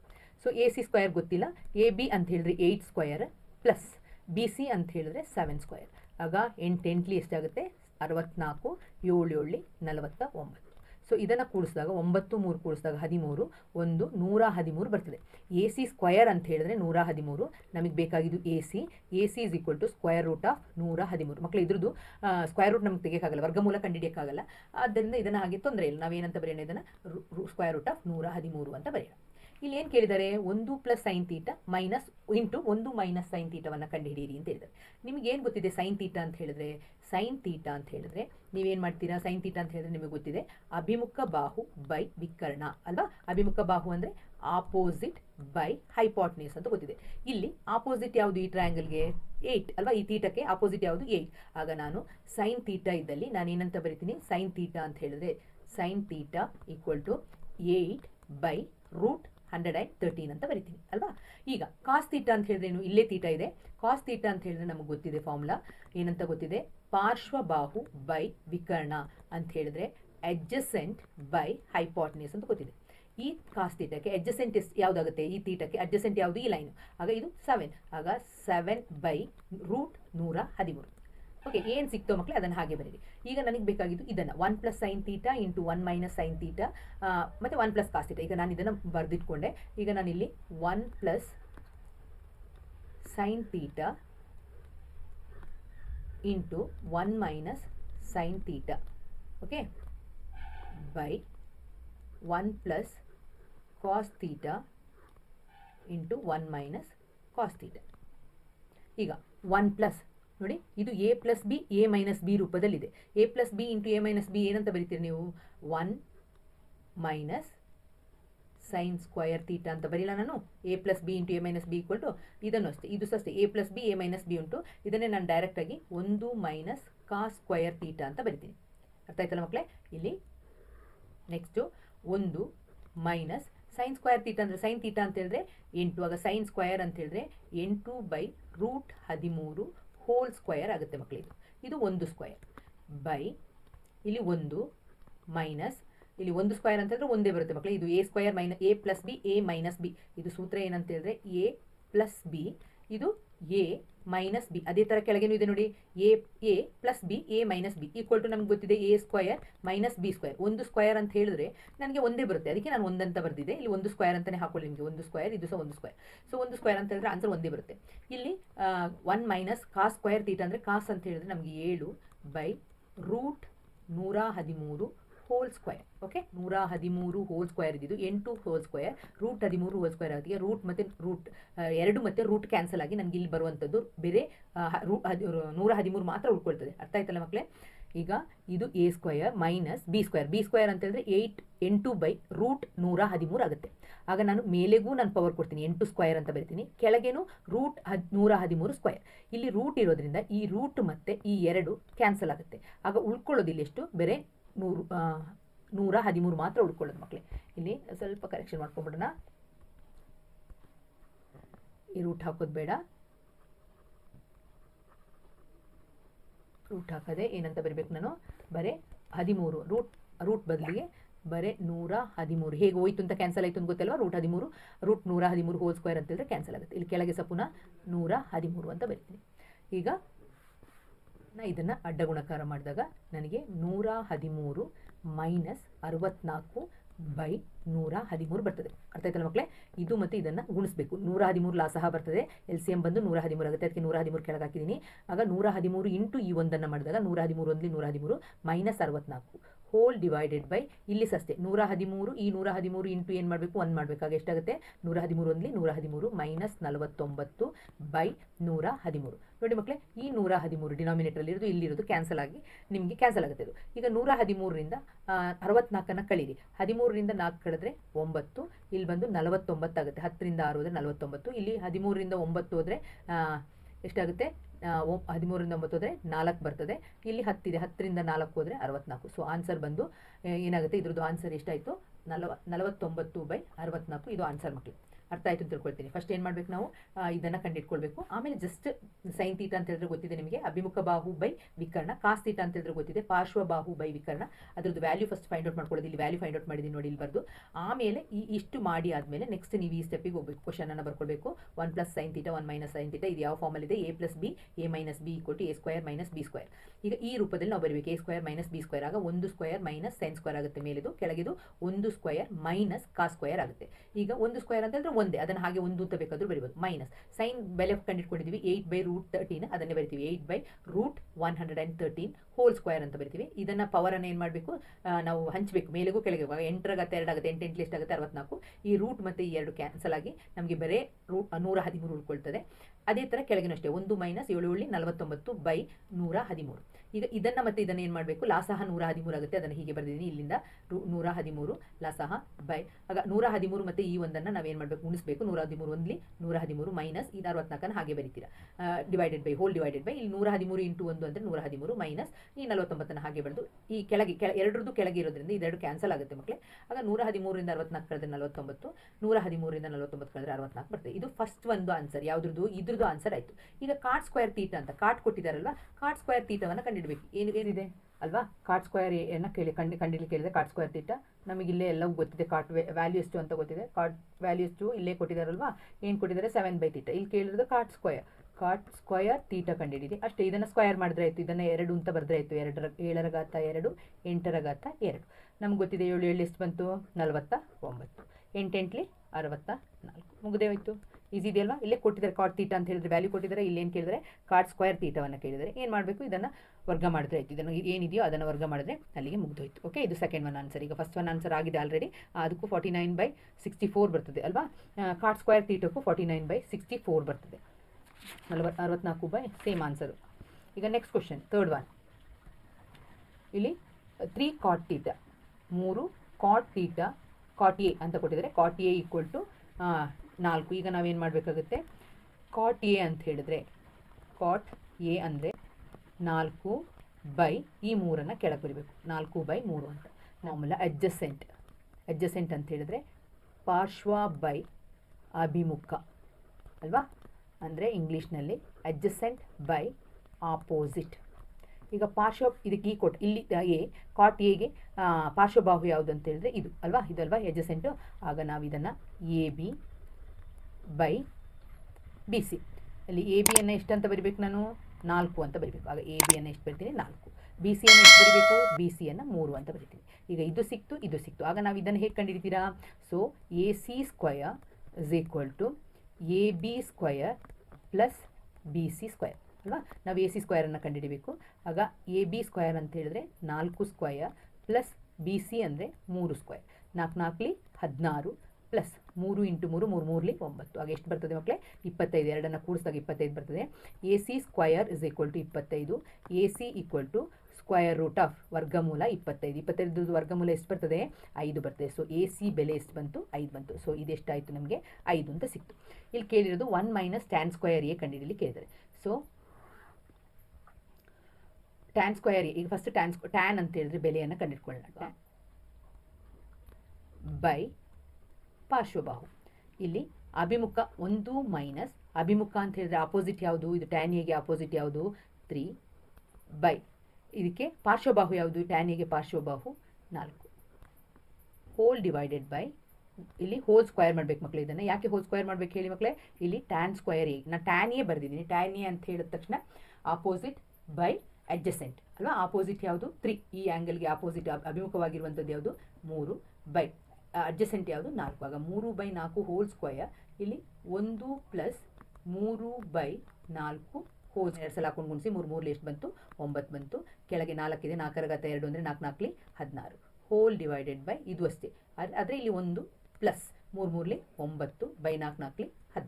so A C square ಗೊತ್ತಿಲ್ಲ. ಎ ಬಿ ಅಂತ ಹೇಳಿದ್ರೆ eight square plus B C ಅಂತ ಹೇಳಿದ್ರೆ ಸೆವೆನ್ ಸ್ಕ್ವಯರ್ ಆಗ ಎಂಟೆಂಟ್ಲಿ ಎಷ್ಟಾಗುತ್ತೆ? ಅರವತ್ನಾಲ್ಕು, ಏಳು ಏಳು, ನಲವತ್ತ ಒಂಬತ್ತು. ಸೊ ಇದನ್ನು ಕೂಡಿಸಿದಾಗ ಒಂಬತ್ತು ಮೂರು ಕೂಡಿಸಿದಾಗ ಹದಿಮೂರು, ಒಂದು ನೂರ ಹದಿಮೂರು ಬರ್ತದೆ. ಎ ಸಿ ಸ್ಕ್ವಯರ್ ಅಂತ ಹೇಳಿದ್ರೆ ನೂರ ಹದಿಮೂರು, ನಮಗೆ ಬೇಕಾಗಿದ್ದು A C A C is equal to square root of ನೂರ ಹದಿಮೂರು. ಮಕ್ಕಳು ಇದ್ರದ್ದು ಸ್ಕ್ವಯರ್ ರೂಟ್ ನಮ್ಗೆ ತೆಗಿಯೋಕ್ಕಾಗಲ್ಲ, ವರ್ಗಮೂಲ ಕಂಡುಹಿಡಿಯೋಕ್ಕಾಗಲ್ಲ. ಆದ್ದರಿಂದ ಇದನ್ನು ಹಾಗೆ ತೊಂದರೆ ಇಲ್ಲ. ನಾವೇನಂತ ಬರೆಯೋಣ ಇದನ್ನು? ಸ್ಕ್ವಯರ್ ರೂಟ್ ಆಫ್ ನೂರ ಹದಿಮೂರು ಅಂತ ಬರೆಯೋಣ. ಇಲ್ಲಿ ಏನು ಕೇಳಿದ್ದಾರೆ ಒಂದು plus sin theta minus into ಒಂದು ಮೈನಸ್ ಸೈನ್ ತೀಟವನ್ನು ಕಂಡುಹಿಡಿಯಿರಿ ಅಂತ ಹೇಳಿದ್ದಾರೆ. ಏನು ಗೊತ್ತಿದೆ ಸೈನ್ ತೀಟ ಅಂತ ಹೇಳಿದ್ರೆ? ಸೈನ್ ತೀಟ ಅಂತ ಹೇಳಿದ್ರೆ ನೀವೇನು ಮಾಡ್ತೀರಾ? ಸೈನ್ ತೀಟ ಅಂತ ಹೇಳಿದ್ರೆ ನಿಮಗೆ ಗೊತ್ತಿದೆ ಅಭಿಮುಖ ಬಾಹು ಬೈ ವಿಕರ್ಣ ಅಲ್ವಾ? ಅಭಿಮುಖ ಬಾಹು ಅಂದರೆ ಆಪೋಸಿಟ್ ಬೈ ಹೈಪಾಟ್ನೇಸ್ ಅಂತ ಗೊತ್ತಿದೆ. ಇಲ್ಲಿ ಆಪೋಸಿಟ್ ಯಾವುದು ಈ ಟ್ರಯಾಂಗಲ್ಗೆ ಏಯ್ಟ್ ಅಲ್ವಾ? ಈ ತೀಟಕ್ಕೆ ಆಪೋಸಿಟ್ ಯಾವುದು? ಏಯ್ಟ್ ಆಗ ನಾನು ಸೈನ್ ತೀಟ ಇದ್ದಲ್ಲಿ ನಾನು ಏನಂತ ಬರಿತೀನಿ? ಸೈನ್ ತೀಟ ಅಂತ ಹೇಳಿದ್ರೆ sin theta equal to eight by root hundred and thirteen ಅಂತ ಬರಿತೀನಿ, ಅಲ್ವಾ? ಈಗ ಕಾಸ್ ತೀಟ ಅಂತ ಹೇಳಿದ್ರೆ ಏನು? ಇಲ್ಲೇ ತೀಟ ಇದೆ. ಕಾಸ್ ತೀಟ ಅಂತ ಹೇಳಿದ್ರೆ ನಮಗೆ ಗೊತ್ತಿದೆ ಫಾರ್ಮುಲಾ ಏನಂತ ಗೊತ್ತಿದೆ? ಪಾರ್ಶ್ವಬಾಹು ಬೈ ವಿಕರ್ಣ ಅಂತ ಹೇಳಿದ್ರೆ ಅಡ್ಜಸೆಂಟ್ ಬೈ ಹೈಪಾಟ್ನೇಸ್ ಅಂತ ಗೊತ್ತಿದೆ. ಈ ಕಾಸ್ ತೀಟಕ್ಕೆ ಅಡ್ಜಸೆಂಟ್ ಯಾವುದಾಗುತ್ತೆ? ಈ ತೀಟಕ್ಕೆ ಅಡ್ಜಸೆಂಟ್ ಯಾವುದು? ಈ ಲೈನು ಆಗ ಇದು ಸೆವೆನ್ ಆಗ ಸೆವೆನ್ ಬೈ ರೂಟ್ ನೂರ ಹದಿಮೂರು. ಓಕೆ ಏನು ಸಿಕ್ತೋ ಮಕ್ಕಳು ಅದನ್ನು ಹಾಗೆ ಬರೀರಿ. ಈಗ ನನಗೆ ಬೇಕಾಗಿದ್ದು ಇದನ್ನು. One plus sin theta into one minus sin theta ಮತ್ತು ಒನ್ ಪ್ಲಸ್ ಕಾಸ್ ತೀಟಾ ಈಗ ನಾನು ಇದನ್ನು ಬರೆದಿಟ್ಕೊಂಡೆ. ಈಗ ನಾನಿಲ್ಲಿ one plus sin theta into one minus sin theta okay by one plus cos theta into one minus cos theta ಈಗ one plus ನೋಡಿ, ಇದು A plus B A minus B ರೂಪದಲ್ಲಿದೆ. A plus B into A minus B ಏನಂತ ಬರಿತೀರಿ ನೀವು? One minus sin square theta ಅಂತ ಬರೀಲ್ಲ ನಾನು? A plus B into A minus B equal to ಇದನ್ನು ಅಷ್ಟೇ. ಇದು ಸಹ A plus B A minus B ಉಂಟು. ಇದನ್ನೇ ನಾನು ಡೈರೆಕ್ಟಾಗಿ ಒಂದು ಮೈನಸ್ ಕಾ ಸ್ಕ್ವಯರ್ ತೀಟ ಅಂತ ಬರಿತೀನಿ. ಅರ್ಥ ಆಯ್ತಲ್ಲ ಮಕ್ಕಳೇ ಇಲ್ಲಿ ನೆಕ್ಸ್ಟು ಒಂದು ಮೈನಸ್ ಸೈನ್ ಸ್ಕ್ವಯರ್ ತೀಟ ಅಂದರೆ ಸೈನ್ ತೀಟ ಅಂತ ಹೇಳಿದ್ರೆ ಎಂಟು. ಆಗ ಸೈನ್ ಸ್ಕ್ವಯರ್ ಅಂತ ಹೇಳಿದ್ರೆ ಎಂಟು ಬೈ ರೂಟ್ ಹದಿಮೂರು ಹೋಲ್ ಸ್ಕ್ವಯರ್ ಆಗುತ್ತೆ ಮಕ್ಕಳಿದು ಇದು. ಒಂದು ಸ್ಕ್ವಯರ್ ಬೈ ಇಲ್ಲಿ ಒಂದು ಮೈನಸ್ ಇಲ್ಲಿ ಒಂದು ಸ್ಕ್ವಯರ್ ಅಂತ ಹೇಳಿದ್ರೆ ಒಂದೇ ಬರುತ್ತೆ ಮಕ್ಕಳು ಇದು A square minus A plus B A minus B ಇದು ಸೂತ್ರ ಏನಂತ ಹೇಳಿದ್ರೆ ಎ ಪ್ಲಸ್ ಬಿ ಇದು ಎ ಮೈನಸ್ ಬಿ ಅದೇ ಥರ ಕೆಳಗೇನು ಇದೆ ನೋಡಿ? A A plus B A minus B equal to ನಮ್ಗೆ ಗೊತ್ತಿದೆ A square minus B square ಒಂದು ಸ್ಕ್ವಯರ್ ಅಂತ ಹೇಳಿದ್ರೆ ನನಗೆ ಒಂದೇ ಬರುತ್ತೆ. ಅದಕ್ಕೆ ನಾನು ಒಂದಂತ ಬರೆದಿದೆ ಇಲ್ಲಿ ಒಂದು ಸ್ಕ್ವಯರ್ ಅಂತಲೇ ಹಾಕೊಳ್ಳಿ ನಿಮಗೆ. ಒಂದು ಸ್ಕ್ವಯರ್ ಇದು ಸಹ ಒಂದು ಸ್ಕ್ವಯರ್ ಸೊ ಒಂದು ಸ್ಕ್ವಯರ್ ಅಂತ ಹೇಳಿದ್ರೆ ಆನ್ಸರ್ ಒಂದೇ ಬರುತ್ತೆ. ಇಲ್ಲಿ one minus cos square theta ಅಂದರೆ ಕಾಸ್ ಅಂತ ಹೇಳಿದ್ರೆ ನಮಗೆ ಏಳು ಬೈ ರೂಟ್ ನೂರ ಹದಿಮೂರು ಹೋಲ್ ಸ್ಕ್ವೇರ್ ಓಕೆ ನೂರ ಹದಿಮೂರು ಹೋಲ್ ಸ್ಕ್ವೇರ್ ಇದ್ದಿದ್ದು, ಎಂಟು ಹೋಲ್ ಸ್ಕ್ವೇರ್ ರೂಟ್ ಹದಿಮೂರು ಹೋಲ್ ಸ್ಕ್ವೇರ್ ಆಗಿ ರೂಟ್ ಮತ್ತು ರೂಟ್ ಎರಡು ಮತ್ತು ರೂಟ್ ಕ್ಯಾನ್ಸಲ್ ಆಗಿ ನನಗೆ ಇಲ್ಲಿ ಬರುವಂಥದ್ದು ಬೇರೆ ರೂ, ನೂರ ಹದಿಮೂರು ಮಾತ್ರ ಉಳ್ಕೊಳ್ತದೆ. ಅರ್ಥ ಆಯ್ತಲ್ಲ ಮಕ್ಕಳೇ ಈಗ ಇದು A square minus B square B square ಅಂತ ಹೇಳಿದ್ರೆ ಏಯ್ಟ್ ಎಂಟು ಬೈ ರೂಟ್ ನೂರ ಹದಿಮೂರು ಆಗುತ್ತೆ. ಆಗ ನಾನು ಮೇಲೆಗೂ ನಾನು ಪವರ್ ಕೊಡ್ತೀನಿ. ಎಂಟು ಸ್ಕ್ವಯರ್ ಅಂತ ಬರಿತೀನಿ. ಕೆಳಗೇನು ರೂಟ್ ಹದ್, ನೂರ ಹದಿಮೂರು ಸ್ಕ್ವಯರ್ ಇಲ್ಲಿ ರೂಟ್ ಇರೋದ್ರಿಂದ ಈ ರೂಟ್ ಮತ್ತು ಈ ಎರಡು ಕ್ಯಾನ್ಸಲ್ ಆಗುತ್ತೆ. ಆಗ ಉಳ್ಕೊಳ್ಳೋದಿಲ್ಲ ಎಷ್ಟು? ಬೇರೆ ನೂರು ನೂರ ಹದಿಮೂರು ಮಾತ್ರ ಉಳ್ಕೊಳ್ಳೋದು ಮಕ್ಕಳೇ ಇಲ್ಲಿ ಸ್ವಲ್ಪ ಕರೆಕ್ಷನ್ ಮಾಡ್ಕೊಂಬಿಡೋಣ. ಈ ರೂಟ್ ಹಾಕೋದು ಬೇಡ. ರೂಟ್ ಹಾಕದೆ ಏನಂತ ಬರಬೇಕು ನಾನು? ಬರೀ ಹದಿಮೂರು. ರೂಟ್ ರೂಟ್ ಬದಲಿಗೆ ಬರೀ ನೂರ ಹದಿಮೂರು. ಹೇಗೆ ಹೋಯ್ತು ಅಂತ ಕ್ಯಾನ್ಸಲ್ ಆಯಿತು ಅಂತ ಗೊತ್ತಲ್ವಾ? ರೂಟ್ ಹದಿಮೂರು ರೂಟ್ ನೂರ ಹದಿಮೂರು ಹೋಲ್ ಸ್ಕ್ವೇರ್ ಅಂತ ಹೇಳಿದ್ರೆ ಕ್ಯಾನ್ಸಲ್ ಆಗುತ್ತೆ. ಇಲ್ಲಿ ಕೆಳಗೆ ಸಪುನ ಪುನಃ ನೂರ ಹದಿಮೂರು ಅಂತ ಬರೀತೀನಿ. ಈಗ ನಾ ಇದನ್ನು ಅಡ್ಡ ಗುಣಕಾರ ಮಾಡಿದಾಗ ನನಗೆ ನೂರ ಹದಿಮೂರು ಮೈನಸ್ ಅರವತ್ನಾಲ್ಕು ಬೈ ನೂರ ಹದಿಮೂರು ಬರ್ತದೆ ಅರ್ಥ ಆಯ್ತಲ್ಲ ಮಕ್ಕಳೇ ಇದು ಮತ್ತು ಇದನ್ನು ಗುಣಿಸ್ಬೇಕು ನೂರ ಹದಿಮೂರು ಲಾ ಸಹ ಬರ್ತದೆ ಎಲ್ ಸಿ ಎಂ ಬಂದು ನೂರ ಹದಿಮೂರು ಆಗುತ್ತೆ ಅದಕ್ಕೆ ನೂರ ಹದಿಮೂರು ಕೆಳಗೆ ಹಾಕಿದ್ದೀನಿ ಆಗ ನೂರ ಹದಿಮೂರು ಇಂಟು ಈ ಒಂದನ್ನು ಮಾಡಿದಾಗ ನೂರ ಹದಿಮೂರು ಒಂದಲಿ ನೂರ ಹದಿಮೂರು ಮೈನಸ್ ಅರವತ್ನಾಲ್ಕು ಹೋಲ್ ಡಿವೈಡೆಡ್ ಬೈ ಇಲ್ಲಿ ಸಸ್ತೆ ನೂರ ಹದಿಮೂರು ಈ ನೂರ ಹದಿಮೂರು ಇಂಟು ಏನು ಮಾಡಬೇಕು ಒಂದು ಮಾಡಬೇಕಾಗ ಎಷ್ಟಾಗುತ್ತೆ ನೂರ ಹದಿಮೂರು ಒಂದಲಿ ನೂರ ಹದಿಮೂರು ಮೈನಸ್ ನಲವತ್ತೊಂಬತ್ತು ಬೈ ನೂರ ಹದಿಮೂರು ನೋಡಿ ಮಕ್ಕಳೇ ಈ ನೂರ ಹದಿಮೂರು ಡಿನಾಮಿನೇಟ್ರಲ್ಲಿ ಇರೋದು ಇಲ್ಲಿರೋದು ಕ್ಯಾನ್ಸಲ್ ಆಗಿ ನಿಮಗೆ ಕ್ಯಾನ್ಸಲ್ ಆಗುತ್ತೆ ಇದು. ಈಗ ನೂರ ಹದಿಮೂರರಿಂದ ಅರವತ್ನಾಲ್ಕನ್ನು ಕಳೀರಿ. ಹದಿಮೂರರಿಂದ ನಾಲ್ಕು ಕಳೆದ್ರೆ ಒಂಬತ್ತು, ಇಲ್ಲಿ ಬಂದು ನಲವತ್ತೊಂಬತ್ತು ಆಗುತ್ತೆ. ಹತ್ತರಿಂದ ಆರು ಹೋದರೆ ನಲವತ್ತೊಂಬತ್ತು, ಇಲ್ಲಿ ಹದಿಮೂರರಿಂದ ಒಂಬತ್ತು ಹೋದರೆ ಎಷ್ಟಾಗುತ್ತೆ? ಹದಿಮೂರರಿಂದ ಒಂಬತ್ತು ಹೋದರೆ ನಾಲ್ಕು ಬರ್ತದೆ. ಇಲ್ಲಿ ಹತ್ತಿದೆ, ಹತ್ತರಿಂದ ನಾಲ್ಕು ಹೋದರೆ ಅರವತ್ನಾಲ್ಕು. ಸೊ ಆನ್ಸರ್ ಬಂದು ಏನಾಗುತ್ತೆ? ಇದ್ರದ್ದು ಆನ್ಸರ್ ಎಷ್ಟಾಯಿತು? ನಲವ, ನಲವತ್ತೊಂಬತ್ತು ಬೈ ಅರವತ್ನಾಲ್ಕು. ಇದು ಆನ್ಸರ್ ಮಕ್ಕಳು ಅರ್ಥ ಆಯಿತು ಅಂತ ತಿಳ್ಕೊಳ್ತೀನಿ. ಫಸ್ಟ್ ಏನು ಮಾಡಬೇಕು ನಾವು? ಇದನ್ನು ಕಂಡಿಟ್ಕೊಳ್ಬೇಕು. ಆಮೇಲೆ ಜಸ್ಟ್ ಸೈನ್ ತೀಟ ಅಂತ ಹೇಳಿದ್ರೆ ಗೊತ್ತಿದೆ ನಿಮಗೆ? ಅಭಿಮುಖ ಬಾಹು ಬೈ ವಿಕರ್ಣ ಕಾಸ್ ತೀಟ ಅಂತ ಹೇಳಿದ್ರೆ ಗೊತ್ತಿದೆ. ಪಾರ್ಶ್ವ ಬಾಹು ಬೈ ವಿಕರ್ಣ. ಅದ್ರದ್ದು ವ್ಯಾಲ್ಯೂ ಫಸ್ಟ್ ಫೈಂಡ್ ಔಟ್ ಮಾಡ್ಕೊಳ್ಳೋದು. ಇಲ್ಲಿ ವ್ಯಾಲ್ಯೂ ಫೈಂಡ್ ಔಟ್ ಮಾಡಿದ್ದೀನಿ ನೋಡಿ ಇಲ್ಲಿ ಬರ್ದು. ಆಮೇಲೆ ಈ ಇಷ್ಟು ಮಾಡಿ ಆದಮೇಲೆ ನೆಕ್ಸ್ಟ್ ನೀವು ಈ ಸ್ಟೆಪ್ಪಿಗೆ ಹೋಗಬೇಕು. ಕ್ವಶನನ್ನು ಬರ್ಕೊಳ್ಬೇಕು. One plus sin theta one minus sin theta ಇದು ಯಾವ ಫಾರ್ಮಲ್ಲಿದೆ A plus B A minus B equal to A square minus B square ಈಗ ಈ ರೂಪದಲ್ಲಿ ನಾವು ಬರಬೇಕು. A square minus B square ಆಗ ಒಂದು ಸ್ಕ್ವೇರ್ ಮೈನಸ್ ಸೈನ್ ಸ್ಕ್ವೇರ್ ಆಗುತ್ತೆ ಮೇಲಿದು. ಕೆಳಗಿದು ಒಂದು ಸ್ಕ್ವೇರ್ ಮೈನಸ್ ಕಾ ಸ್ಕ್ವೇರ್ ಆಗುತ್ತೆ. ಈಗ ಒಂದು ಸ್ಕ್ವೇರ್ ಅಂತ ಹೇಳಿದ್ರೆ ಒಂದೇ, ಅದನ್ನು ಹಾಗೆ ಒಂದು ಅಂತ ಬೇಕಾದ್ರೂ ಬರಿಬೋದು. ಮೈನಸ್ ಸೈನ್ ಬೆಲೆ ಕಂಡಿಟ್ಕೊಂಡಿದ್ದೀವಿ ಏಯ್ಟ್ ಬೈ ರೂಟ್ ತರ್ಟೀನ್ ಅದನ್ನೇ ಬರಿತೀವಿ. Eight by root one hundred and thirteen whole square ಅಂತ ಬರಿತೀವಿ. ಇದನ್ನು ಪವರನ್ನು ಏನು ಮಾಡಬೇಕು? ನಾವು ಹಂಚಬೇಕು. ಮೇಲೆಗೂ ಕೆಳಗೆ ಎಂಟರಾಗತ್ತೆ ಎರಡಾಗುತ್ತೆ ಎಂಟು ಎಂಟು ಎಷ್ಟಾಗುತ್ತೆ ಅರವತ್ನಾಲ್ಕು. ಈ ರೂಟ್ ಮತ್ತು ಈ ಎರಡು ಕ್ಯಾನ್ಸಲ್ ಆಗಿ ನಮಗೆ ಬರೇ ರೂಟ್ ನೂರ ಹದಿಮೂರು ಉಳ್ಕೊಳ್ತದೆ. ಅದೇ ಥರ ಕೆಳಗಿನಷ್ಟೇ. ಒಂದು ಮೈನಸ್ ಏಳು ಏಳು ನಲವತ್ತೊಂಬತ್ತು ಬೈ ನೂರ ಹದಿಮೂರು. ಈಗ ಇದನ್ನು ಮತ್ತೆ ಇದನ್ನು ಏನು ಮಾಡಬೇಕು? ಲಾಸಹ ನೂರ ಹದಿಮೂರು ಆಗುತ್ತೆ. ಅದನ್ನು ಹೀಗೆ ಬರೆದಿದ್ದೀನಿ. ಇಲ್ಲಿಂದ ನೂರ ಹದಿಮೂರು ಲಾಸಹ ಬೈ ಆಗ ನೂರ ಹದಿಮೂರು ಮತ್ತು ಈ ಒಂದನ್ನು ಏನು ಮಾಡಬೇಕು? ಉಣಿಸ್ಬೇಕು. ನೂರ ಹದಿಮೂರು ಒಂದ್ಲಿ ನೂರ ಹದಿಮೂರು ಮೈನಸ್ ಈ ಅರವತ್ನಾಲ್ಕನ್ನು ಹಾಗೆ ಬರೀತೀರಾ. Divided by whole divided by ಇಲ್ಲಿ ನೂರ ಹದಿಮೂರು ಇಂಟು ಒಂದು ಅಂದರೆ ನೂರ ಹದಿಮೂರು ಮೈನಸ್ ಈ ನಲವತ್ತೊಂಬತ್ತನ್ನು ಹಾಗೆ ಬರೆದು ಈ ಕೆಳಗೆ, ಕೆಳ ಎರಡರದ್ದು ಕೆಳಗೆ ಇರೋದ್ರಿಂದ ಇದೆರಡು ಕ್ಯಾನ್ಸಲ್ ಆಗುತ್ತೆ ಮಕ್ಕಳೇ ಆಗ ನೂರ ಹದಿಮೂರಿಂದ ಅರವತ್ನಾಲ್ಕು ಕಳೆದ್ರೆ ನಲವತ್ತೊಂಬತ್ತು, ನೂರ ಹದಿಮೂರಿಂದ ನಲವತ್ತೊಂಬತ್ತು ಕಳೆದ್ರೆ ಅರವತ್ನಾಲ್ಕು ಬರ್ತದೆ. ಇದು ಫಸ್ಟ್ ಒಂದು ಆನ್ಸರ್ ಯಾವುದ್ರದ್ದು? ಇದ್ರದ್ದು ಆನ್ಸರ್ ಆಯಿತು. ಈಗ ಕಾಟ್ ಸ್ಕ್ವೇರ್ ತೀಟ ಅಂತ ಕಾಟ್ ಕೊಟ್ಟಿದ್ದಾರಲ್ವಾ ಕಾಟ್ ಸ್ಕ್ವೇರ್ ತೀಟವನ್ನು ಕಂಡಿಡ್ಬೇಕು ಏನು, ಏನಿದೆ? ಅಲ್ವಾ? ಕಾಟ್ ಸ್ಕ್ವೇರ್ ಅನ್ನ ಕೇಳಿ, ಕಂಡು, ಕಂಡಿಡ್ಲಿಕ್ಕೆ ಕೇಳಿದೆ ಕಾಟ್ ಸ್ಕ್ವೇರ್ ತಿಟ್ಟ ನಮಗೆ ಇಲ್ಲೇ ಎಲ್ಲವೂ ಗೊತ್ತಿದೆ. ಕಾಟ್ ವ್ಯಾಲ್ಯೂ ಎಷ್ಟು ಅಂತ ಗೊತ್ತಿದೆ. ಕಾಟ್ ವ್ಯಾಲ್ಯೂ ಎಷ್ಟು ಇಲ್ಲೇ ಕೊಟ್ಟಿದ್ದಾರಲ್ವಾ ಏನು ಕೊಟ್ಟಿದ್ದಾರೆ ಸೆವೆನ್ ಬೈ ತೀಟ ಇಲ್ಲಿ ಕೇಳಿರೋದು cot square cot square theta ಕಂಡಿಡಿದೆ ಅಷ್ಟೇ, ಇದನ್ನು ಸ್ಕ್ವಯರ್ ಮಾಡಿದ್ರೆ ಆಯಿತು. ಇದನ್ನು ಎರಡು ಅಂತ ಬರೆದ್ರೆ ಆಯಿತು. ಎರಡರ, ಏಳರ ಘಾತ ಎರಡು, ಎಂಟರ ಘಾತ ಎರಡು. ನಮ್ಗೆ ಗೊತ್ತಿದೆ ಏಳು ಏಳು ಎಷ್ಟು ಬಂತು? ನಲವತ್ತ ಒಂಬತ್ತು. ಎಂಟೆಂಟ್ಲಿ ಅರವತ್ತ ನಾಲ್ಕು. ಮುಗಿದೇ ಈಸಿ ಇದೆಯಲ್ವಾ? ಇಲ್ಲೇ ಕೊಟ್ಟಿದ್ದಾರೆ ಕಾಟ್ ತೀಟ ಅಂತ ಹೇಳಿದ್ರೆ ವ್ಯಾಲ್ಯೂ ಕೊಟ್ಟಿದ್ದಾರೆ, ಇಲ್ಲೇನು ಕೇಳಿದ್ರೆ ಕಾಟ್ ಸ್ಕ್ವೇರ್ ತೀಟವನ್ನು ಕೇಳಿದರೆ ಏನು ಮಾಡಬೇಕು? ಇದನ್ನು ವರ್ಗ ಮಾಡಿದ್ರೆ ಇದನ್ನು ಏನಿದೆಯೋ ಅದನ್ನು ವರ್ಗ ಮಾಡಿದ್ರೆ ಅಲ್ಲಿಗೆ ಮುಗಿದೋಯ್ತು. ಓಕೆ ಇದು ಸೆಕೆಂಡ್ ಒನ್ ಆನ್ಸರ್ ಈಗ ಫಸ್ಟ್ ಒನ್ ಆನ್ಸರ್ ಆಗಿದೆ ಆಲ್ರೆಡಿ ಅದಕ್ಕೂ forty nine by sixty four ಬರ್ತದೆ ಅಲ್ವಾ? Cot square ತೀಟಕ್ಕೂ forty nine by sixty four ಬರ್ತದೆ. ನಲ್ವ ಅರವತ್ನಾಲ್ಕು ಬೈ ಸೇಮ್ ಆನ್ಸರು ಈಗ ನೆಕ್ಸ್ಟ್ ಕ್ವಶನ್ ತರ್ಡ್ ಒನ್ ಇಲ್ಲಿ ತ್ರೀ ಕಾಟ್ ತೀಟ ಮೂರು ಕಾಟ್ ತೀಟ ಕಾಟ್ ಎ ಅಂತ ಕೊಟ್ಟಿದ್ದಾರೆ. ಕಾಟ್ ಎ ಈಕ್ವಲ್ ಟು ನಾಲ್ಕು. ಈಗ ನಾವೇನು ಮಾಡಬೇಕಾಗುತ್ತೆ? ಕಾಟ್ ಎ ಅಂತ ಹೇಳಿದ್ರೆ ಕಾಟ್ ಎ ಅಂದರೆ ನಾಲ್ಕು ಬೈ ಈ ಮೂರನ್ನು ಕೆಳಗೆ ಬರಿಬೇಕು. ನಾಲ್ಕು ಬೈ ಮೂರು ಅಂತ. ಮಾಮೂಲ ಅಡ್ಜಸೆಂಟ್ ಅಡ್ಜಸೆಂಟ್ ಅಂತ ಹೇಳಿದ್ರೆ ಪಾರ್ಶ್ವ ಬೈ ಅಭಿಮುಖ, ಅಲ್ವಾ? ಅಂದರೆ ಇಂಗ್ಲೀಷ್ನಲ್ಲಿ ಅಡ್ಜಸೆಂಟ್ ಬೈ ಆಪೋಸಿಟ್ ಈಗ ಪಾರ್ಶ್ವ, ಇದಕ್ಕೆ ಈ ಕೊಟ್, ಇಲ್ಲಿ ಎ ಕಾಟ್ ಎಗೆ ಪಾರ್ಶ್ವಬಾಹು ಯಾವುದು ಅಂತ ಹೇಳಿದ್ರೆ ಇದು, ಅಲ್ವಾ? ಇದಲ್ವಾ? ಎಜಸೆಂಟು ಆಗ ನಾವು ಇದನ್ನು A B by B C. ಅಲ್ಲಿ ಎ ಬಿಯನ್ನು ಎಷ್ಟಂತ ಬರಿಬೇಕು ನಾನು? ನಾಲ್ಕು ಅಂತ ಬರಿಬೇಕು. ಆಗ ಎ ಬಿಯನ್ನು ಎಷ್ಟು ಬರಿತೀನಿ ನಾಲ್ಕು. ಬಿ ಸಿಯನ್ನು ಎಷ್ಟು ಬರಿಬೇಕು? ಬಿ ಸಿಯನ್ನು ಮೂರು ಅಂತ ಬರಿತೀನಿ ಈಗ ಇದು ಸಿಕ್ತು ಇದು ಸಿಕ್ತು. ಆಗ ನಾವು ಇದನ್ನು ಹೇಗೆ ಕಂಡಿಡ್ತೀರಾ? So A C square is equal to A B square plus B C square ಅಲ್ವಾ? ನಾವು ಎ ಸಿ ಸ್ಕ್ವಯರನ್ನು ಕಂಡುಹಿಡಿಬೇಕು ಆಗ ಎ ಬಿ ಸ್ಕ್ವಯರ್ ಅಂತ ಹೇಳಿದ್ರೆ ನಾಲ್ಕು ಸ್ಕ್ವಯರ್ ಪ್ಲಸ್ ಬಿ ಸಿ ಅಂದರೆ ಮೂರು ಸ್ಕ್ವಯರ್ ನಾಲ್ಕು ನಾಲ್ಕಲಿ ಹದಿನಾರು. ಪ್ಲಸ್ ಮೂರು ಇಂಟು ಮೂರು ಮೂರು ಮೂರಲಿ ಒಂಬತ್ತು. ಆಗ ಎಷ್ಟು ಬರ್ತದೆ ಮಕ್ಕಳೇ? ಇಪ್ಪತ್ತೈದು. ಎರಡನ್ನು ಕೂಡಿಸಿದಾಗ ಇಪ್ಪತ್ತೈದು ಬರ್ತದೆ. A C square is equal to ಇಪ್ಪತ್ತೈದು. A C equal to square root of ವರ್ಗಮೂಲ ಇಪ್ಪತ್ತೈದು. ಇಪ್ಪತ್ತೈದು ವರ್ಗಮೂಲ ಎಷ್ಟು ಬರ್ತದೆ? ಐದು ಬರ್ತದೆ. ಸೊ ಎ ಸಿ ಬೆಲೆ ಎಷ್ಟು ಬಂತು? ಐದು ಬಂತು. ಸೊ ಇದೆಷ್ಟಾಯಿತು ನಮಗೆ? ಐದು ಅಂತ ಸಿಕ್ತು. ಇಲ್ಲಿ ಕೇಳಿರೋದು one minus tan square A ಕಂಡುಹಿಡಲಿ ಕೇಳಿದ್ದಾರೆ ಸೊ ಟ್ಯಾನ್ ಸ್ಕ್ವಯರ್ ಎ ಈಗ ಫಸ್ಟ್ ಟ್ಯಾನ್ ಟ್ಯಾನ್ ಅಂತ ಹೇಳಿದ್ರೆ ಬೆಲೆಯನ್ನು ಕಂಡುಹಿಡ್ಕೊಳ್ಳೋಣ ಬೈ ಪಾರ್ಶ್ವಬಾಹು. ಇಲ್ಲಿ ಅಭಿಮುಖ ಒಂದು ಮೈನಸ್ ಅಭಿಮುಖ ಅಂತ ಹೇಳಿದ್ರೆ ಅಪೋಸಿಟ್ ಯಾವುದು? ಇದು ಟ್ಯಾನ್ ಎಗೆ ಆಪೋಸಿಟ್ ಯಾವುದು? ತ್ರೀ ಬೈ ಇದಕ್ಕೆ ಪಾರ್ಶ್ವಬಾಹು ಯಾವುದು? ಟ್ಯಾನ್ ಎಗೆ ಪಾರ್ಶ್ವಬಾಹು ನಾಲ್ಕು. ಹೋಲ್ ಡಿವೈಡೆಡ್ ಬೈ ಇಲ್ಲಿ ಹೋಲ್ ಸ್ಕ್ವೇರ್ ಮಾಡ್ಬೇಕು ಮಕ್ಕಳು ಇದನ್ನು. ಯಾಕೆ ಹೋಲ್ ಸ್ಕ್ವೇರ್ ಮಾಡ್ಬೇಕು ಹೇಳಿ ಮಕ್ಕಳೇ ಇಲ್ಲಿ ಟ್ಯಾನ್ ಸ್ಕ್ವೇರ್ ಎ ನಾನು ಟ್ಯಾನ್ ಎ ಬರೆದಿದ್ದೀನಿ. ಟ್ಯಾನ್ ಎ ಅಂತ ಹೇಳಿದ ತಕ್ಷಣ ಆಪೋಸಿಟ್ ಬೈ ಅಡ್ಜಸೆಂಟ್ ಅಲ್ವಾ? ಆಪೋಸಿಟ್ ಯಾವುದು? ತ್ರೀ ಈ ಆ್ಯಂಗಲ್ಗೆ ಆಪೋಸಿಟ್ ಅಭಿಮುಖವಾಗಿರುವಂಥದ್ದು ಯಾವುದು? ಮೂರು ಬೈ ಅಡ್ಜಸೆಂಟ್ ಯಾವುದು? ನಾಲ್ಕು. ಆಗ ಮೂರು ಬೈ ನಾಲ್ಕು ಹೋಲ್ ಸ್ಕ್ವಯರ್ ಇಲ್ಲಿ ಒಂದು ಪ್ಲಸ್ ಮೂರು ಬೈ ನಾಲ್ಕು ಹೋಲ್ ಎರಡು ಸಲ ಹಾಕೊಂಡು ಗುಣಿಸಿ ಮೂರು ಮೂರು ಎಷ್ಟು ಬಂತು, ಒಂಬತ್ತು ಬಂತು. ಕೆಳಗೆ ನಾಲ್ಕಿದೆ ನಾಲ್ಕರ ಗತ ಎರಡು ಅಂದರೆ ನಾಲ್ಕು ನಾಲ್ಕಲಿ ಹದಿನಾರು. ಹೋಲ್ ಡಿವೈಡೆಡ್ ಬೈ ಇದು ಅಷ್ಟೇ. ಆದರೆ ಇಲ್ಲಿ ಒಂದು ಪ್ಲಸ್ ಮೂರು ಮೂರಲಿ ಒಂಬತ್ತು ಬೈ ನಾಲ್ಕು ನಾಲ್ಕಲಿ ಹದಿನಾರು.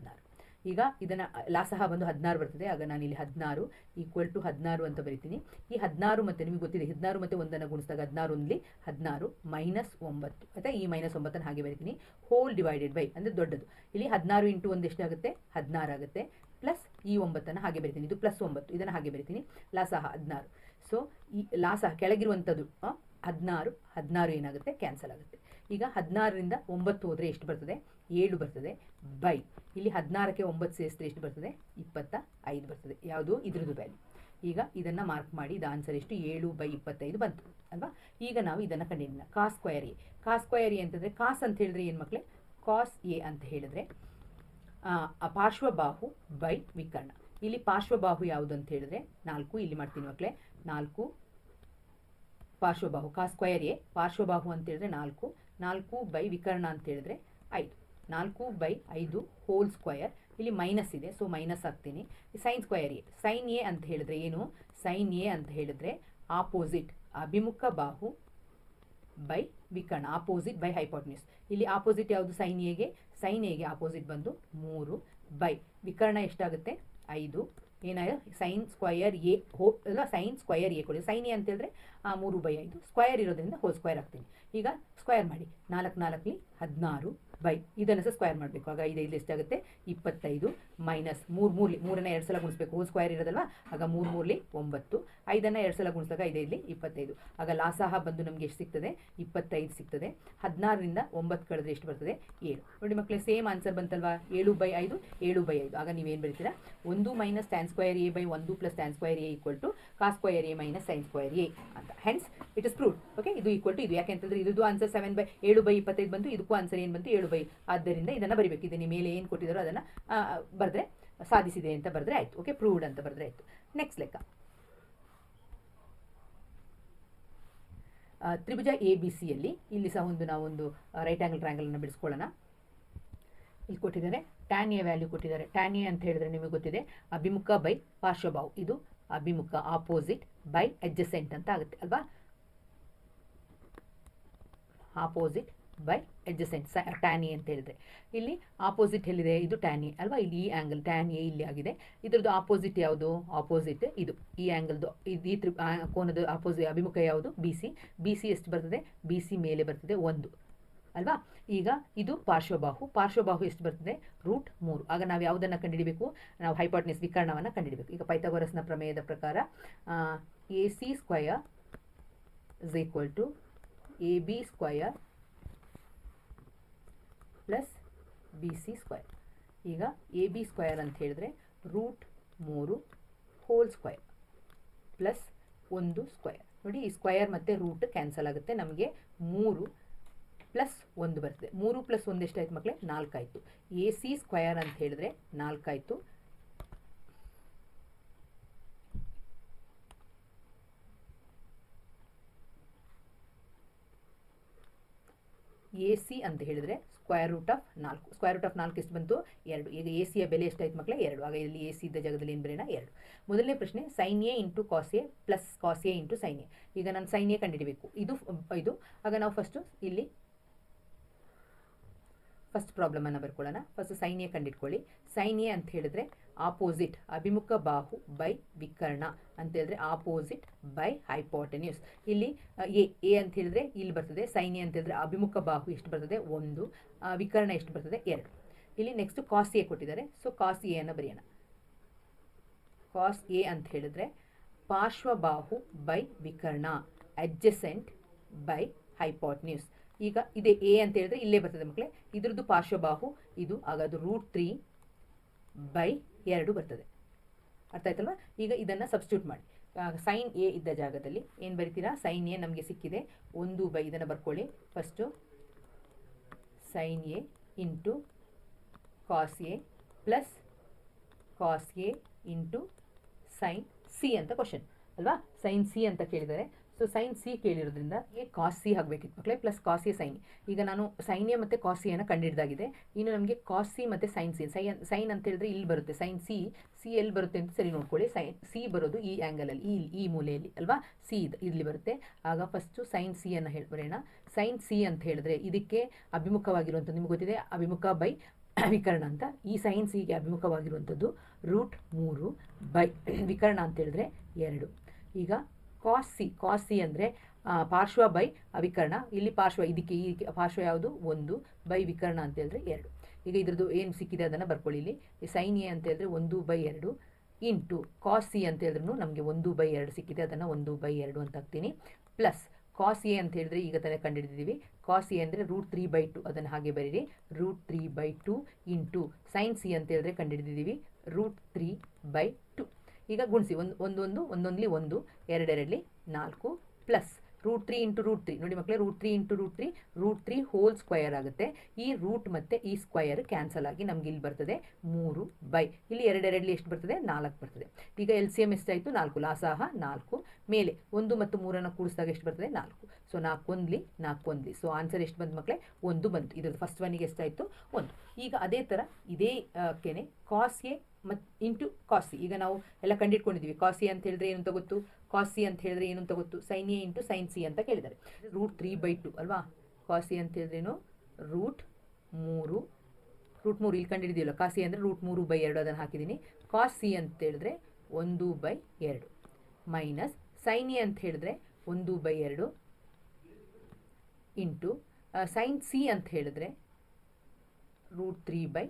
ಈಗ ಇದನ್ನು ಲಾಸಹ ಬಂದು ಹದಿನಾರು ಬರ್ತದೆ. ಆಗ ನಾನು ಇಲ್ಲಿ ಹದಿನಾರು ಈಕ್ವಲ್ ಟು ಹದಿನಾರು ಅಂತ ಬರಿತೀನಿ. ಈ ಹದಿನಾರು ಮತ್ತು ನಿಮಗೆ ಗೊತ್ತಿದೆ, ಹದಿನಾರು ಮತ್ತು ಒಂದನ್ನು ಗುಣಿಸಿದಾಗ ಹದಿನಾರು ಒಂದಲಿ ಹದಿನಾರು ಮೈನಸ್ ಒಂಬತ್ತು. ಆಯಿತಾ? ಈ ಮೈನಸ್ ಒಂಬತ್ತನ್ನು ಹಾಗೆ ಬರಿತೀನಿ. ಹೋಲ್ ಡಿವೈಡೆಡ್ ಬೈ ಅಂದರೆ ದೊಡ್ಡದು. ಇಲ್ಲಿ ಹದಿನಾರು ಇಂಟು ಒಂದು ಎಷ್ಟಾಗುತ್ತೆ ಹದಿನಾರು ಆಗುತ್ತೆ. ಪ್ಲಸ್ ಈ ಒಂಬತ್ತನ್ನು ಹಾಗೆ ಬರಿತೀನಿ. ಇದು ಪ್ಲಸ್ ಒಂಬತ್ತು. ಇದನ್ನು ಹಾಗೆ ಬರಿತೀನಿ. ಲಾಸಹ ಹದಿನಾರು. ಸೊ ಈ ಲಾಸಹ ಕೆಳಗಿರುವಂಥದ್ದು ಹದಿನಾರು ಹದಿನಾರು ಏನಾಗುತ್ತೆ? ಕ್ಯಾನ್ಸಲ್ ಆಗುತ್ತೆ. ಈಗ ಹದಿನಾರರಿಂದ ಒಂಬತ್ತು ಹೋದರೆ ಎಷ್ಟು ಬರ್ತದೆ? ಏಳು ಬರ್ತದೆ, ಬೈ. ಇಲ್ಲಿ ಹದಿನಾರಕ್ಕೆ ಒಂಬತ್ತು ಸೇರಿಸಿದ್ರೆ ಎಷ್ಟು ಬರ್ತದೆ? ಇಪ್ಪತ್ತ ಐದು ಬರ್ತದೆ. ಯಾವುದು? ಇದ್ರದ್ದು ವ್ಯಾಲ್ಯೂ ಈಗ ಇದನ್ನು ಮಾರ್ಕ್ ಮಾಡಿ, ಇದು ಆನ್ಸರ್ ಎಷ್ಟು? ಏಳು ಬೈ ಇಪ್ಪತ್ತೈದು ಬಂತು, ಅಲ್ವಾ? ಈಗ ನಾವು ಇದನ್ನು ಕಂಡಿಲ್ಲ cos square A cos square A ಅಂತಂದರೆ ಕಾಸ್ ಅಂತ ಹೇಳಿದ್ರೆ ಏನು ಮಕ್ಕಳೇ ಕಾಸ್ ಎ ಅಂತ ಹೇಳಿದ್ರೆ ಪಾರ್ಶ್ವಬಾಹು ಬೈ ವಿಕರ್ಣ. ಇಲ್ಲಿ ಪಾರ್ಶ್ವಬಾಹು ಯಾವುದು ಅಂತ ಹೇಳಿದ್ರೆ, ನಾಲ್ಕು ಇಲ್ಲಿ ಮಾಡ್ತೀನಿ ಮಕ್ಕಳೇ ನಾಲ್ಕು ಪಾರ್ಶ್ವಬಾಹು ಕಾ ಸ್ಕ್ವಯರ್ ಎ ಪಾರ್ಶ್ವಬಾಹು ಅಂತ ಹೇಳಿದ್ರೆ ನಾಲ್ಕು. ನಾಲ್ಕು ಬೈ ವಿಕರ್ಣ ಅಂತ ಹೇಳಿದ್ರೆ ಐದು. ನಾಲ್ಕು ಬೈ ಐದು ಹೋಲ್ ಸ್ಕ್ವಯರ್ ಇಲ್ಲಿ ಮೈನಸ್ ಇದೆ ಸೊ ಮೈನಸ್ ಹಾಕ್ತೀನಿ. Sin square A. Sin A ಅಂತ ಹೇಳಿದ್ರೆ ಏನು? ಸೈನ್ ಎ ಅಂತ ಹೇಳಿದ್ರೆ ಆಪೋಸಿಟ್ ಅಭಿಮುಖ ಬಾಹು ಬೈ ವಿಕರ್ಣ ಆಪೋಸಿಟ್ ಬೈ ಹೈಪೋಟ್ನಿಸ್ ಇಲ್ಲಿ ಆಪೋಸಿಟ್ ಯಾವುದು ಸೈನ್ ಎಗೆ ಸೈನ್ ಎಗೆ ಆಪೋಸಿಟ್ ಬಂದು ಮೂರು ಬೈ. ವಿಕರ್ಣ ಎಷ್ಟಾಗುತ್ತೆ? ಐದು. ಏನಾಯ್ತು? ಸೈನ್ ಸ್ಕ್ವಯರ್ ಎ ಹೋ ಅಲ್ಲ ಸೈನ್ ಸ್ಕ್ವಯರ್ ಎ ಕೊಡಿ. ಸೈನ್ ಎ ಅಂತ ಹೇಳಿದ್ರೆ ಆ ಮೂರು ಬೈ ಐದು ಸ್ಕ್ವೇರ್ ಇರೋದ್ರಿಂದ ಹೋಲ್ ಸ್ಕ್ವೇರ್ ಹಾಕ್ತೀನಿ. ಈಗ ಸ್ಕ್ವೇರ್ ಮಾಡಿ. ನಾಲ್ಕು ನಾಲ್ಕಲಿ ಹದಿನಾರು ಬೈ ಇದನ್ನು ಸಹ ಸ್ಕ್ವಯರ್ ಮಾಡಬೇಕು. ಆಗ ಇದು ಇಲ್ಲಿ ಎಷ್ಟಾಗುತ್ತೆ? ಇಪ್ಪತ್ತೈದು ಮೈನಸ್ ಮೂರು ಮೂರ್ಲಿ, ಮೂರನ್ನ ಎರಡು ಸಲ ಗುಣಿಸ್ಬೇಕು. Whole square ಇರೋದಲ್ವಾ? ಆಗ ಮೂರು ಮೂರಲಿ ಒಂಬತ್ತು. ಐದನ್ನು ಎರಡು ಸಲ ಗುಣಿಸಿದಾಗ ಇದೈಲಿ ಇಪ್ಪತ್ತೈದು. ಆಗ ಲಾಸಾಹ ಬಂದು ನಮಗೆ ಎಷ್ಟು ಸಿಗ್ತದೆ? ಇಪ್ಪತ್ತೈದು ಸಿಗ್ತದೆ. ಹದಿನಾರರಿಂದ ಒಂಬತ್ತು ಕಳೆದ್ರೆ ಎಷ್ಟು ಬರ್ತದೆ? ಏಳು. ನೋಡಿ ಮಕ್ಕಳೇ ಸೇಮ್ ಆನ್ಸರ್ ಬಂತಲ್ವಾ? ಏಳು ಬೈ ಐದು, ಏಳು ಬೈ ಐದು. ಆಗ ನೀವೇನು ಬರೀತೀರಾ ಒಂದು minus tan square A by ಒಂದು plus tan square A equal to cos square A minus sin square A ಅಂತ. Hence it is prove okay ಇದು ಈಕ್ವಲ್ ಟು ಇದು. ಯಾಕೆ ಅಂತಂದ್ರೆ ಇದು ಆನ್ಸರ್ ಸೆವೆನ್ ಬೈ ಏಳು ಬೈ ಇಪ್ಪತ್ತೈದು ಬಂತು. ಇದಕ್ಕೂ ಆನ್ಸರ್ ಏನು ಬಂತು? ಏಳು ಬೈ ಆದ್ದರಿಂದ ಇದನ್ನು ಬರಿಬೇಕು. ಇದನ್ನು ಮೇಲೆ ಏನು ಕೊಟ್ಟಿದ್ದಾರೋ ಅದನ್ನು ಬರೆದ್ರೆ ಸಾಧಿಸಿದೆ ಅಂತ ಬರೆದ್ರೆ ಆಯಿತು. ಓಕೆ ಪ್ರೂವ್ಡ್ ಅಂತ ಬರೆದ್ರೆ ಆಯಿತು. ನೆಕ್ಸ್ಟ್ ಲೆಕ್ಕ. ತ್ರಿಭುಜ ಎ ಬಿ ಸಿಯಲ್ಲಿ ಇಲ್ಲಿ ಸಹ ಒಂದು ನಾವೊಂದು ರೈಟ್ ಆ್ಯಂಗಲ್ ಟ್ರ್ಯಾಂಗಲನ್ನು ಬಿಡಿಸ್ಕೊಳ್ಳೋಣ. ಇಲ್ಲಿ ಕೊಟ್ಟಿದ್ದಾರೆ. ಟ್ಯಾನ್ ಎ ವ್ಯಾಲ್ಯೂ ಕೊಟ್ಟಿದ್ದಾರೆ. ಟ್ಯಾನ್ ಎ ಅಂತ ಹೇಳಿದ್ರೆ ನಿಮಗೆ ಗೊತ್ತಿದೆ. ಅಭಿಮುಖ ಬೈ ಪಾರ್ಶ್ವಭಾವ್ ಇದು ಅಭಿಮುಖ ಆಪೋಸಿಟ್ ಬೈ ಅಡ್ಜಸೆಂಟ್ ಅಂತ ಆಗುತ್ತೆ, ಅಲ್ವಾ? ಆಪೋಸಿಟ್ ಬೈ ಅಡ್ಜಸೆಂಟ್ ಟ್ಯಾನಿ ಅಂತ ಹೇಳಿದ್ರೆ. ಇಲ್ಲಿ ಆಪೋಸಿಟ್ ಎಲ್ಲಿದೆ? ಇದು ಟ್ಯಾನಿ ಅಲ್ವಾ? ಇಲ್ಲಿ ಈ ಆ್ಯಂಗಲ್ ಟ್ಯಾನಿ ಇಲ್ಲಿ ಆಗಿದೆ. ಇದ್ರದ್ದು ಆಪೋಸಿಟ್ ಯಾವುದು? ಆಪೋಸಿಟ್ ಇದು. ಈ ಆ್ಯಂಗಲ್ದು ಇದು ಈ ತ್ರಿ ಕೋನದ ಆಪೋಸಿಟ್ ಅಭಿಮುಖ ಯಾವುದು? ಬಿ ಸಿ ಬಿ ಸಿ ಎಷ್ಟು ಬರ್ತದೆ? ಬಿ ಸಿ ಮೇಲೆ ಬರ್ತದೆ, ಒಂದು. ಅಲ್ವಾ? ಈಗ ಇದು ಪಾರ್ಶ್ವಬಾಹು. ಪಾರ್ಶ್ವಬಾಹು ಎಷ್ಟು ಬರ್ತದೆ? ರೂಟ್ ಮೂರು. ಆಗ ನಾವು ಯಾವುದನ್ನು ಕಂಡುಹಿಡಿಬೇಕು? ನಾವು ಹೈಪಾಟ್ನಿಸ್ ವಿಕರ್ಣವನ್ನು ಕಂಡುಹಿಡಬೇಕು. ಈಗ ಪೈಥಾಗೋರಸ್ನ ಪ್ರಮೇಯದ ಪ್ರಕಾರ A C square is equal to A B square plus B C square ಈಗ ಎ ಬಿ ಸ್ಕ್ವಯರ್ ಅಂತ ಹೇಳಿದ್ರೆ ರೂಟ್ ಮೂರು ಹೋಲ್ ಸ್ಕ್ವಯರ್ ಪ್ಲಸ್ ಒಂದು ಸ್ಕ್ವಯರ್ ನೋಡಿ ಈ ಸ್ಕ್ವಯರ್ ಮತ್ತು ರೂಟ್ ಕ್ಯಾನ್ಸಲ್ ಆಗುತ್ತೆ. ನಮಗೆ ಮೂರು ಪ್ಲಸ್ ಒಂದು ಬರ್ತದೆ. ಮೂರು ಪ್ಲಸ್ ಒಂದು ಎಷ್ಟಾಯ್ತು ಮಕ್ಕಳೇ ನಾಲ್ಕಾಯಿತು. ಎ ಸಿ ಸ್ಕ್ವಯರ್ ಅಂತ ಹೇಳಿದ್ರೆ ನಾಲ್ಕಾಯಿತು. ಎ ಸಿ ಅಂತ ಹೇಳಿದ್ರೆ ಸ್ಕ್ವಯರ್ ರೂಟ್ ಆಫ್ ನಾಲ್ಕು. ಸ್ಕ್ವಯರ್ ರೂಟ್ ಆಫ್ ನಾಲ್ಕು ಎಷ್ಟು ಬಂತು? ಎರಡು. ಈಗ ಎ ಸಿಯ ಬೆಲೆ ಎಷ್ಟಾಯ್ತು ಮಕ್ಕಳೇ ಎರಡು. ಆಗ ಇಲ್ಲಿ ಎ ಸಿ ಇದ್ದ ಜಾಗದಲ್ಲಿ ಏನು ಬರೆಯೋಣ ಎರಡು. ಮೊದಲನೇ ಪ್ರಶ್ನೆ sine A into cos A plus cos A into sine A ಈಗ ನಾನು ಸೈನ್ ಎ ಕಂಡುಹಿಡಿಬೇಕು. ಇದು ಇದು. ಆಗ ನಾವು ಫಸ್ಟು ಇಲ್ಲಿ ಫಸ್ಟ್ ಪ್ರಾಬ್ಲಮನ್ನು ಬರ್ಕೊಳ್ಳೋಣ. ಫಸ್ಟ್ ಸೈನ್ ಎ ಕಂಡಿಟ್ಕೊಳ್ಳಿ. ಎ ಅಂತ ಹೇಳಿದ್ರೆ ಆಪೋಸಿಟ್ ಅಭಿಮುಖ ಬಾಹು ಬೈ ವಿಕರ್ಣ ಅಂತ ಹೇಳಿದ್ರೆ ಆಪೋಸಿಟ್ ಬೈ ಹೈಪಾಟನ್ಯೂಸ್ ಇಲ್ಲಿ ಎ ಎ ಅಂತ ಹೇಳಿದ್ರೆ ಇಲ್ಲಿ ಬರ್ತದೆ ಎ ಅಂತ ಹೇಳಿದ್ರೆ ಅಭಿಮುಖ ಬಾಹು ಎಷ್ಟು ಬರ್ತದೆ? ಒಂದು ವಿಕರ್ಣ ಎಷ್ಟು ಬರ್ತದೆ? ಎರಡು. ಇಲ್ಲಿ ನೆಕ್ಸ್ಟ್ ಕಾಸ್ ಎ ಕೊಟ್ಟಿದ್ದಾರೆ. ಸೊ ಕಾಸ್ ಎ ಅನ್ನು ಬರೆಯೋಣ. ಕಾಸ್ ಎ ಅಂತ ಹೇಳಿದ್ರೆ ಪಾರ್ಶ್ವಬಾಹು ಬೈ ವಿಕರ್ಣ ಅಡ್ಜಸೆಂಟ್ ಬೈ ಹೈಪಾಟ್ನ್ಯೂಸ್ ಈಗ ಇದೆ ಎ ಅಂತ ಹೇಳಿದ್ರೆ ಇಲ್ಲೇ ಬರ್ತದೆ ಮಕ್ಕಳೇ. ಇದ್ರದ್ದು ಪಾರ್ಶ್ವಬಾಹು, ಇದು ಅದು ರೂಟ್ ತ್ರೀ ಬೈ ಎರಡು ಬರ್ತದೆ. ಅರ್ಥ ಆಯ್ತಲ್ವಾ? ಈಗ ಇದನ್ನು ಸಬ್ಸ್ಟ್ಯೂಟ್ ಮಾಡಿ. ಸೈನ್ ಎ ಇದ್ದ ಜಾಗದಲ್ಲಿ ಏನು ಬರಿತೀರಾ? ಸೈನ್ ಎ ನಮಗೆ ಸಿಕ್ಕಿದೆ. ಒಂದು ಬೈ ಇದನ್ನು ಬರ್ಕೊಳ್ಳಿ. First sine A into cos A plus cos A into sine C ಅಂತ ಕ್ವಶನ್ ಅಲ್ವಾ? ಸೈನ್ ಸಿ ಅಂತ ಕೇಳಿದ್ದಾರೆ. ಸೊ ಸೈನ್ ಸಿ ಕೇಳಿರೋದ್ರಿಂದ ಎ ಕಾಸ್ ಸಿ ಆಗಬೇಕಿತ್ತು ಮಕ್ಕಳೇ ಪ್ಲಸ್ ಕಾಸ್ ಎ ಸೈನ್ ಈಗ ನಾನು ಸೈನ್ ಎ ಮತ್ತು ಕಾಸ್ ಸಿಯನ್ನು ಕಂಡಿಡ್ದಾಗಿದೆ. ಇನ್ನು ನಮಗೆ ಕಾಸ್ ಸಿ ಮತ್ತು ಸೈನ್ ಸಿ ಸೈನ್ ಸೈನ್ ಅಂತ ಹೇಳಿದ್ರೆ ಇಲ್ಲಿ ಬರುತ್ತೆ. ಸೈನ್ ಸಿ ಸಿ ಎಲ್ಲಿ ಬರುತ್ತೆ ಅಂತ ಸರಿ ನೋಡ್ಕೊಳ್ಳಿ. ಸೈನ್ ಸಿ ಬರೋದು ಈ ಆ್ಯಂಗಲಲ್ಲಿ ಈ ಈ ಮೂಲೆಯಲ್ಲಿ ಅಲ್ವಾ? ಸಿ ಇದು ಇಲ್ಲಿ ಬರುತ್ತೆ. ಆಗ ಫಸ್ಟು ಸೈನ್ ಸಿ ಅನ್ನು ಹೇಳಿ ಬರೋಣ ಸೈನ್ ಸಿ ಅಂತ ಹೇಳಿದ್ರೆ ಇದಕ್ಕೆ ಅಭಿಮುಖವಾಗಿರುವಂಥದ್ದು ನಿಮ್ಗೆ ಗೊತ್ತಿದೆ? ಅಭಿಮುಖ ಬೈ ವಿಕರ್ಣ ಅಂತ. ಈ ಸೈನ್ ಸಿಗೆ ಅಭಿಮುಖವಾಗಿರುವಂಥದ್ದು ರೂಟ್ ಮೂರು ಬೈ ವಿಕರ್ಣ ಅಂತ ಹೇಳಿದ್ರೆ ಎರಡು. ಈಗ ಕಾಸ್ ಸಿ ಕಾಸ್ ಸಿ ಅಂದರೆ ಪಾರ್ಶ್ವ ಬೈ ಅವಿಕರ್ಣ. ಇಲ್ಲಿ ಪಾರ್ಶ್ವ, ಇದಕ್ಕೆ ಈ ಪಾರ್ಶ್ವ ಯಾವುದು? ಒಂದು ಬೈ ವಿಕರ್ಣ ಅಂತ ಹೇಳಿದ್ರೆ ಎರಡು. ಈಗ ಇದ್ರದ್ದು ಏನು ಸಿಕ್ಕಿದೆ ಅದನ್ನು ಬರ್ಕೊಳ್ಳಿ ಇಲ್ಲಿ. ಸೈನ್ ಎ ಅಂತ ಹೇಳಿದ್ರೆ ಒಂದು ಬೈ ಎರಡು ಇಂಟು ಕಾಸ್ ಸಿ ಅಂತ ಹೇಳಿದ್ರು ನಮಗೆ ಒಂದು ಬೈ ಎರಡು ಸಿಕ್ಕಿದೆ, ಅದನ್ನು ಒಂದು ಬೈ ಎರಡು ಅಂತ ಹಾಕ್ತೀನಿ. ಪ್ಲಸ್ ಕಾಸ್ ಎ ಅಂತ ಹೇಳಿದ್ರೆ ಈಗ ತಾನೇ ಕಂಡುಹಿಡಿದಿದ್ದೀವಿ. ಕಾಸ್ ಎ ಅಂದರೆ ರೂಟ್ ತ್ರೀ ಬೈ ಟು ಅದನ್ನು ಹಾಗೆ ಬರೀರಿ. Root three by two into sine C ಅಂತ ಹೇಳಿದ್ರೆ ಕಂಡುಹಿಡಿದಿದ್ದೀವಿ. ರೂಟ್ ತ್ರೀ ಬೈ ಟು ಈಗ ಗುಣಿಸಿ, ಒಂದು, ಒಂದೊಂದು, ಒಂದೊಂದ್ಲಿ ಒಂದು, ಎರಡೆರಡ್ಲಿ ನಾಲ್ಕು plus root three into root three. ನೋಡಿ ಮಕ್ಕಳೇ root three into root three root three whole square ಆಗುತ್ತೆ. ಈ ರೂಟ್ ಮತ್ತು ಈ ಸ್ಕ್ವಯರ್ ಕ್ಯಾನ್ಸಲ್ ಆಗಿ ನಮ್ಗೆ ಇಲ್ಲಿ ಬರ್ತದೆ ಮೂರು ಬೈ. ಇಲ್ಲಿ ಎರಡೆರಡಲಿ ಎಷ್ಟು ಬರ್ತದೆ? ನಾಲ್ಕು ಬರ್ತದೆ. ಈಗ ಎಲ್ ಸಿ ಎಂ ಎಷ್ಟಾಯಿತು? ನಾಲ್ಕು. ಲಾಸಾಹ, ನಾಲ್ಕು. ಮೇಲೆ ಒಂದು ಮತ್ತು ಮೂರನ್ನು ಕೂಡಿಸಿದಾಗ ಎಷ್ಟು ಬರ್ತದೆ? ನಾಲ್ಕು. ಸೊ ನಾಲ್ಕು ಒಂದ್ಲಿ ನಾಲ್ಕು ಒಂದ್ಲಿ ಸೊ ಆನ್ಸರ್ ಎಷ್ಟು ಬಂತು ಮಕ್ಕಳೇ ಒಂದು ಬಂತು. ಇದ್ರದ್ದು ಫಸ್ಟ್ ಒನ್ನಿಗೆ ಎಷ್ಟಾಯಿತು? ಒಂದು. ಈಗ ಅದೇ ಥರ ಇದೇ ಕೆನೆ ಕಾಸ್ ಎ ಮತ್ತು ಇಂಟು ಕಾಸಿ ಈಗ ನಾವು ಎಲ್ಲ ಕಂಡಿಟ್ಕೊಂಡಿದ್ದೀವಿ. ಕಾಸಿ ಅಂತ ಹೇಳಿದ್ರೆ ಏನು ಗೊತ್ತು? ಕಾಸಿ ಅಂತ ಹೇಳಿದ್ರೆ ಏನು ಗೊತ್ತು? Sine A into sine C ಅಂತ ಕೇಳಿದ್ದಾರೆ. ರೂಟ್ ತ್ರೀ ಬೈ ಟು ಅಲ್ವಾ? ಕಾಸಿ ಅಂತ ಹೇಳಿದ್ರೇನು ರೂಟ್ ಮೂರು ರೂಟ್ ಮೂರು ಇಲ್ಲಿ ಕಂಡಿಡಿದೀವಲ್ಲ ಕಾಸಿ ಅಂದರೆ ರೂಟ್ ಮೂರು ಬೈ ಎರಡು ಅದನ್ನು ಹಾಕಿದ್ದೀನಿ. ಕಾಸ್ ಅಂತ ಹೇಳಿದ್ರೆ ಒಂದು ಬೈ ಎರಡು. ಮೈನಸ್ ಸೈನ್ ಎ ಅಂತ ಹೇಳಿದ್ರೆ ಒಂದು ಬೈ ಎರಡು ಇಂಟು ಸೈನ್ ಸಿ ಅಂತ ಹೇಳಿದ್ರೆ ರೂಟ್ ತ್ರೀ ಬೈ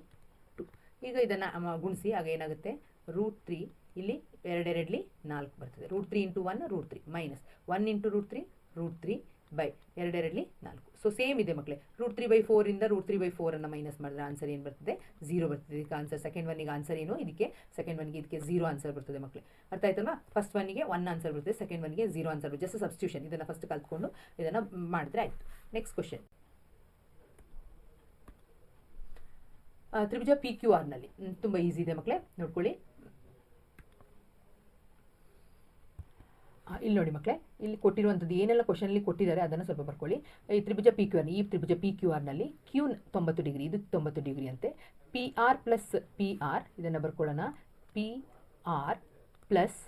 ಈಗ ಇದನ್ನು ಗುಣಿಸಿ, ಆಗ ಏನಾಗುತ್ತೆ? ರೂಟ್ ತ್ರೀ ಇಲ್ಲಿ ಎರಡೆರಡ್ಲಿ ನಾಲ್ಕು ಬರ್ತದೆ. Root three into one root three minus one into root three root three by ಎರಡೆರಡಲಿ ನಾಲ್ಕು. ಸೊ ಸೇಮ್ ಇದೆ ಮಕ್ಕಳೇ ರೂಟ್ ತ್ರೀ ಬೈ ಫೋರಿಂದ ರೂಟ್ ತ್ರೀ ಬೈ ಫೋರನ್ನು ಮೈನಸ್ ಮಾಡಿದ್ರೆ ಆನ್ಸರ್ ಏನು ಬರ್ತದೆ? ಝೀರೋ ಬರ್ತದೆ. ಇದಕ್ಕೆ ಆನ್ಸರ್ ಸೆಕೆಂಡ್ ಒನ್ನಿಗೆ ಆನ್ಸರ್ ಏನು? ಇದಕ್ಕೆ ಸೆಕೆಂಡ್ ಒನ್ಗೆ ಇದಕ್ಕೆ ಝೀರೋ ಆನ್ಸರ್ ಬರ್ತದೆ ಮಕ್ಕಳೇ ಅರ್ಥ ಆಯ್ತಲ್ವಾ? ಫಸ್ಟ್ ಒನ್ನಿಗೆ ಒನ್ ಆನ್ಸರ್ ಬರ್ತದೆ ಸೆಕೆಂಡ್ ಒನ್ಗೆ ಝೀರೋ ಆನ್ಸರ್ ಬರ್ತದೆ. ಜಸ್ಟ್ ಸಬ್ಸ್ಟ್ಯೂಷನ್ ಇದನ್ನು ಫಸ್ಟ್ ಕಲ್ತ್ಕೊಂಡು ಇದನ್ನು ಮಾಡಿದ್ರೆ ಆಯಿತು. ನೆಕ್ಸ್ಟ್ ಕ್ವಶನ್ ತ್ರಿಭುಜ ಪಿ ಕ್ಯೂ ಆರ್ನಲ್ಲಿ ತುಂಬ ಈಸಿ ಇದೆ ಮಕ್ಕಳೇ ನೋಡ್ಕೊಳ್ಳಿ. ಇಲ್ಲಿ ನೋಡಿ ಮಕ್ಕಳೇ ಇಲ್ಲಿ ಕೊಟ್ಟಿರುವಂಥದ್ದು ಏನೆಲ್ಲ ಕ್ವಶನಲ್ಲಿ ಕೊಟ್ಟಿದ್ದಾರೆ ಅದನ್ನು ಸ್ವಲ್ಪ ಬರ್ಕೊಳ್ಳಿ. ಈ ತ್ರಿಭುಜ ಪಿ ಕ್ಯೂ ಆರ್ ಈ ತ್ರಿಭುಜ ಪಿ ಕ್ಯೂ ಆರ್ನಲ್ಲಿ ಕ್ಯೂ ತೊಂಬತ್ತು ಡಿಗ್ರಿ, ಇದು ತೊಂಬತ್ತು ಡಿಗ್ರಿ ಅಂತೆ. P R plus P R ಇದನ್ನು ಬರ್ಕೊಳ್ಳೋಣ. P R plus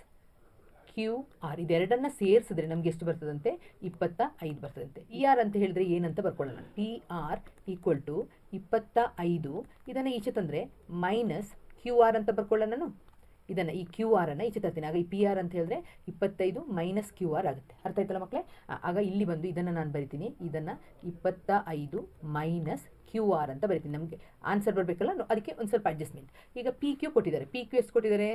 Q R ಇದೆರಡನ್ನು ಸೇರಿಸಿದ್ರೆ ನಮಗೆ ಎಷ್ಟು ಬರ್ತದಂತೆ? ಇಪ್ಪತ್ತ ಐದು ಬರ್ತದಂತೆ. ಇ ಆರ್ ಅಂತ ಹೇಳಿದ್ರೆ ಏನಂತ ಬರ್ಕೊಳ್ಳೋಣ. ಪಿ ಆರ್ ಈಕ್ವಲ್ ಟು ಇಪ್ಪತ್ತ ಐದು. ಇದನ್ನು ಈಚೆ ತಂದರೆ ಮೈನಸ್ ಕ್ಯೂ ಆರ್ ಅಂತ ಬರ್ಕೊಳ್ಳೋಣ ನಾನು. ಇದನ್ನು ಈ ಕ್ಯೂ ಆರನ್ನು ಈಚೆ ತರ್ತೀನಿ. ಆಗ ಈ ಪಿ ಆರ್ ಅಂತ ಹೇಳಿದ್ರೆ ಇಪ್ಪತ್ತೈದು ಮೈನಸ್ ಕ್ಯೂ ಆರ್ ಆಗುತ್ತೆ. ಅರ್ಥ ಆಯ್ತಲ್ಲ ಮಕ್ಕಳೇ ಆಗ ಇಲ್ಲಿ ಬಂದು ಇದನ್ನು ನಾನು ಬರಿತೀನಿ. ಇದನ್ನು ಇಪ್ಪತ್ತ ಐದು ಮೈನಸ್ ಕ್ಯೂ ಆರ್ ಅಂತ ಬರಿತೀನಿ ನಮಗೆ. ಆನ್ಸರ್ ಬರಬೇಕಲ್ಲ? ಅದಕ್ಕೆ ಒಂದು ಸ್ವಲ್ಪ ಅಡ್ಜಸ್ಟ್ಮೆಂಟ್ ಈಗ ಪಿ ಕ್ಯೂ ಕೊಟ್ಟಿದ್ದಾರೆ. ಪಿ ಕ್ಯೂ ಎಷ್ಟು ಕೊಟ್ಟಿದ್ದಾರೆ?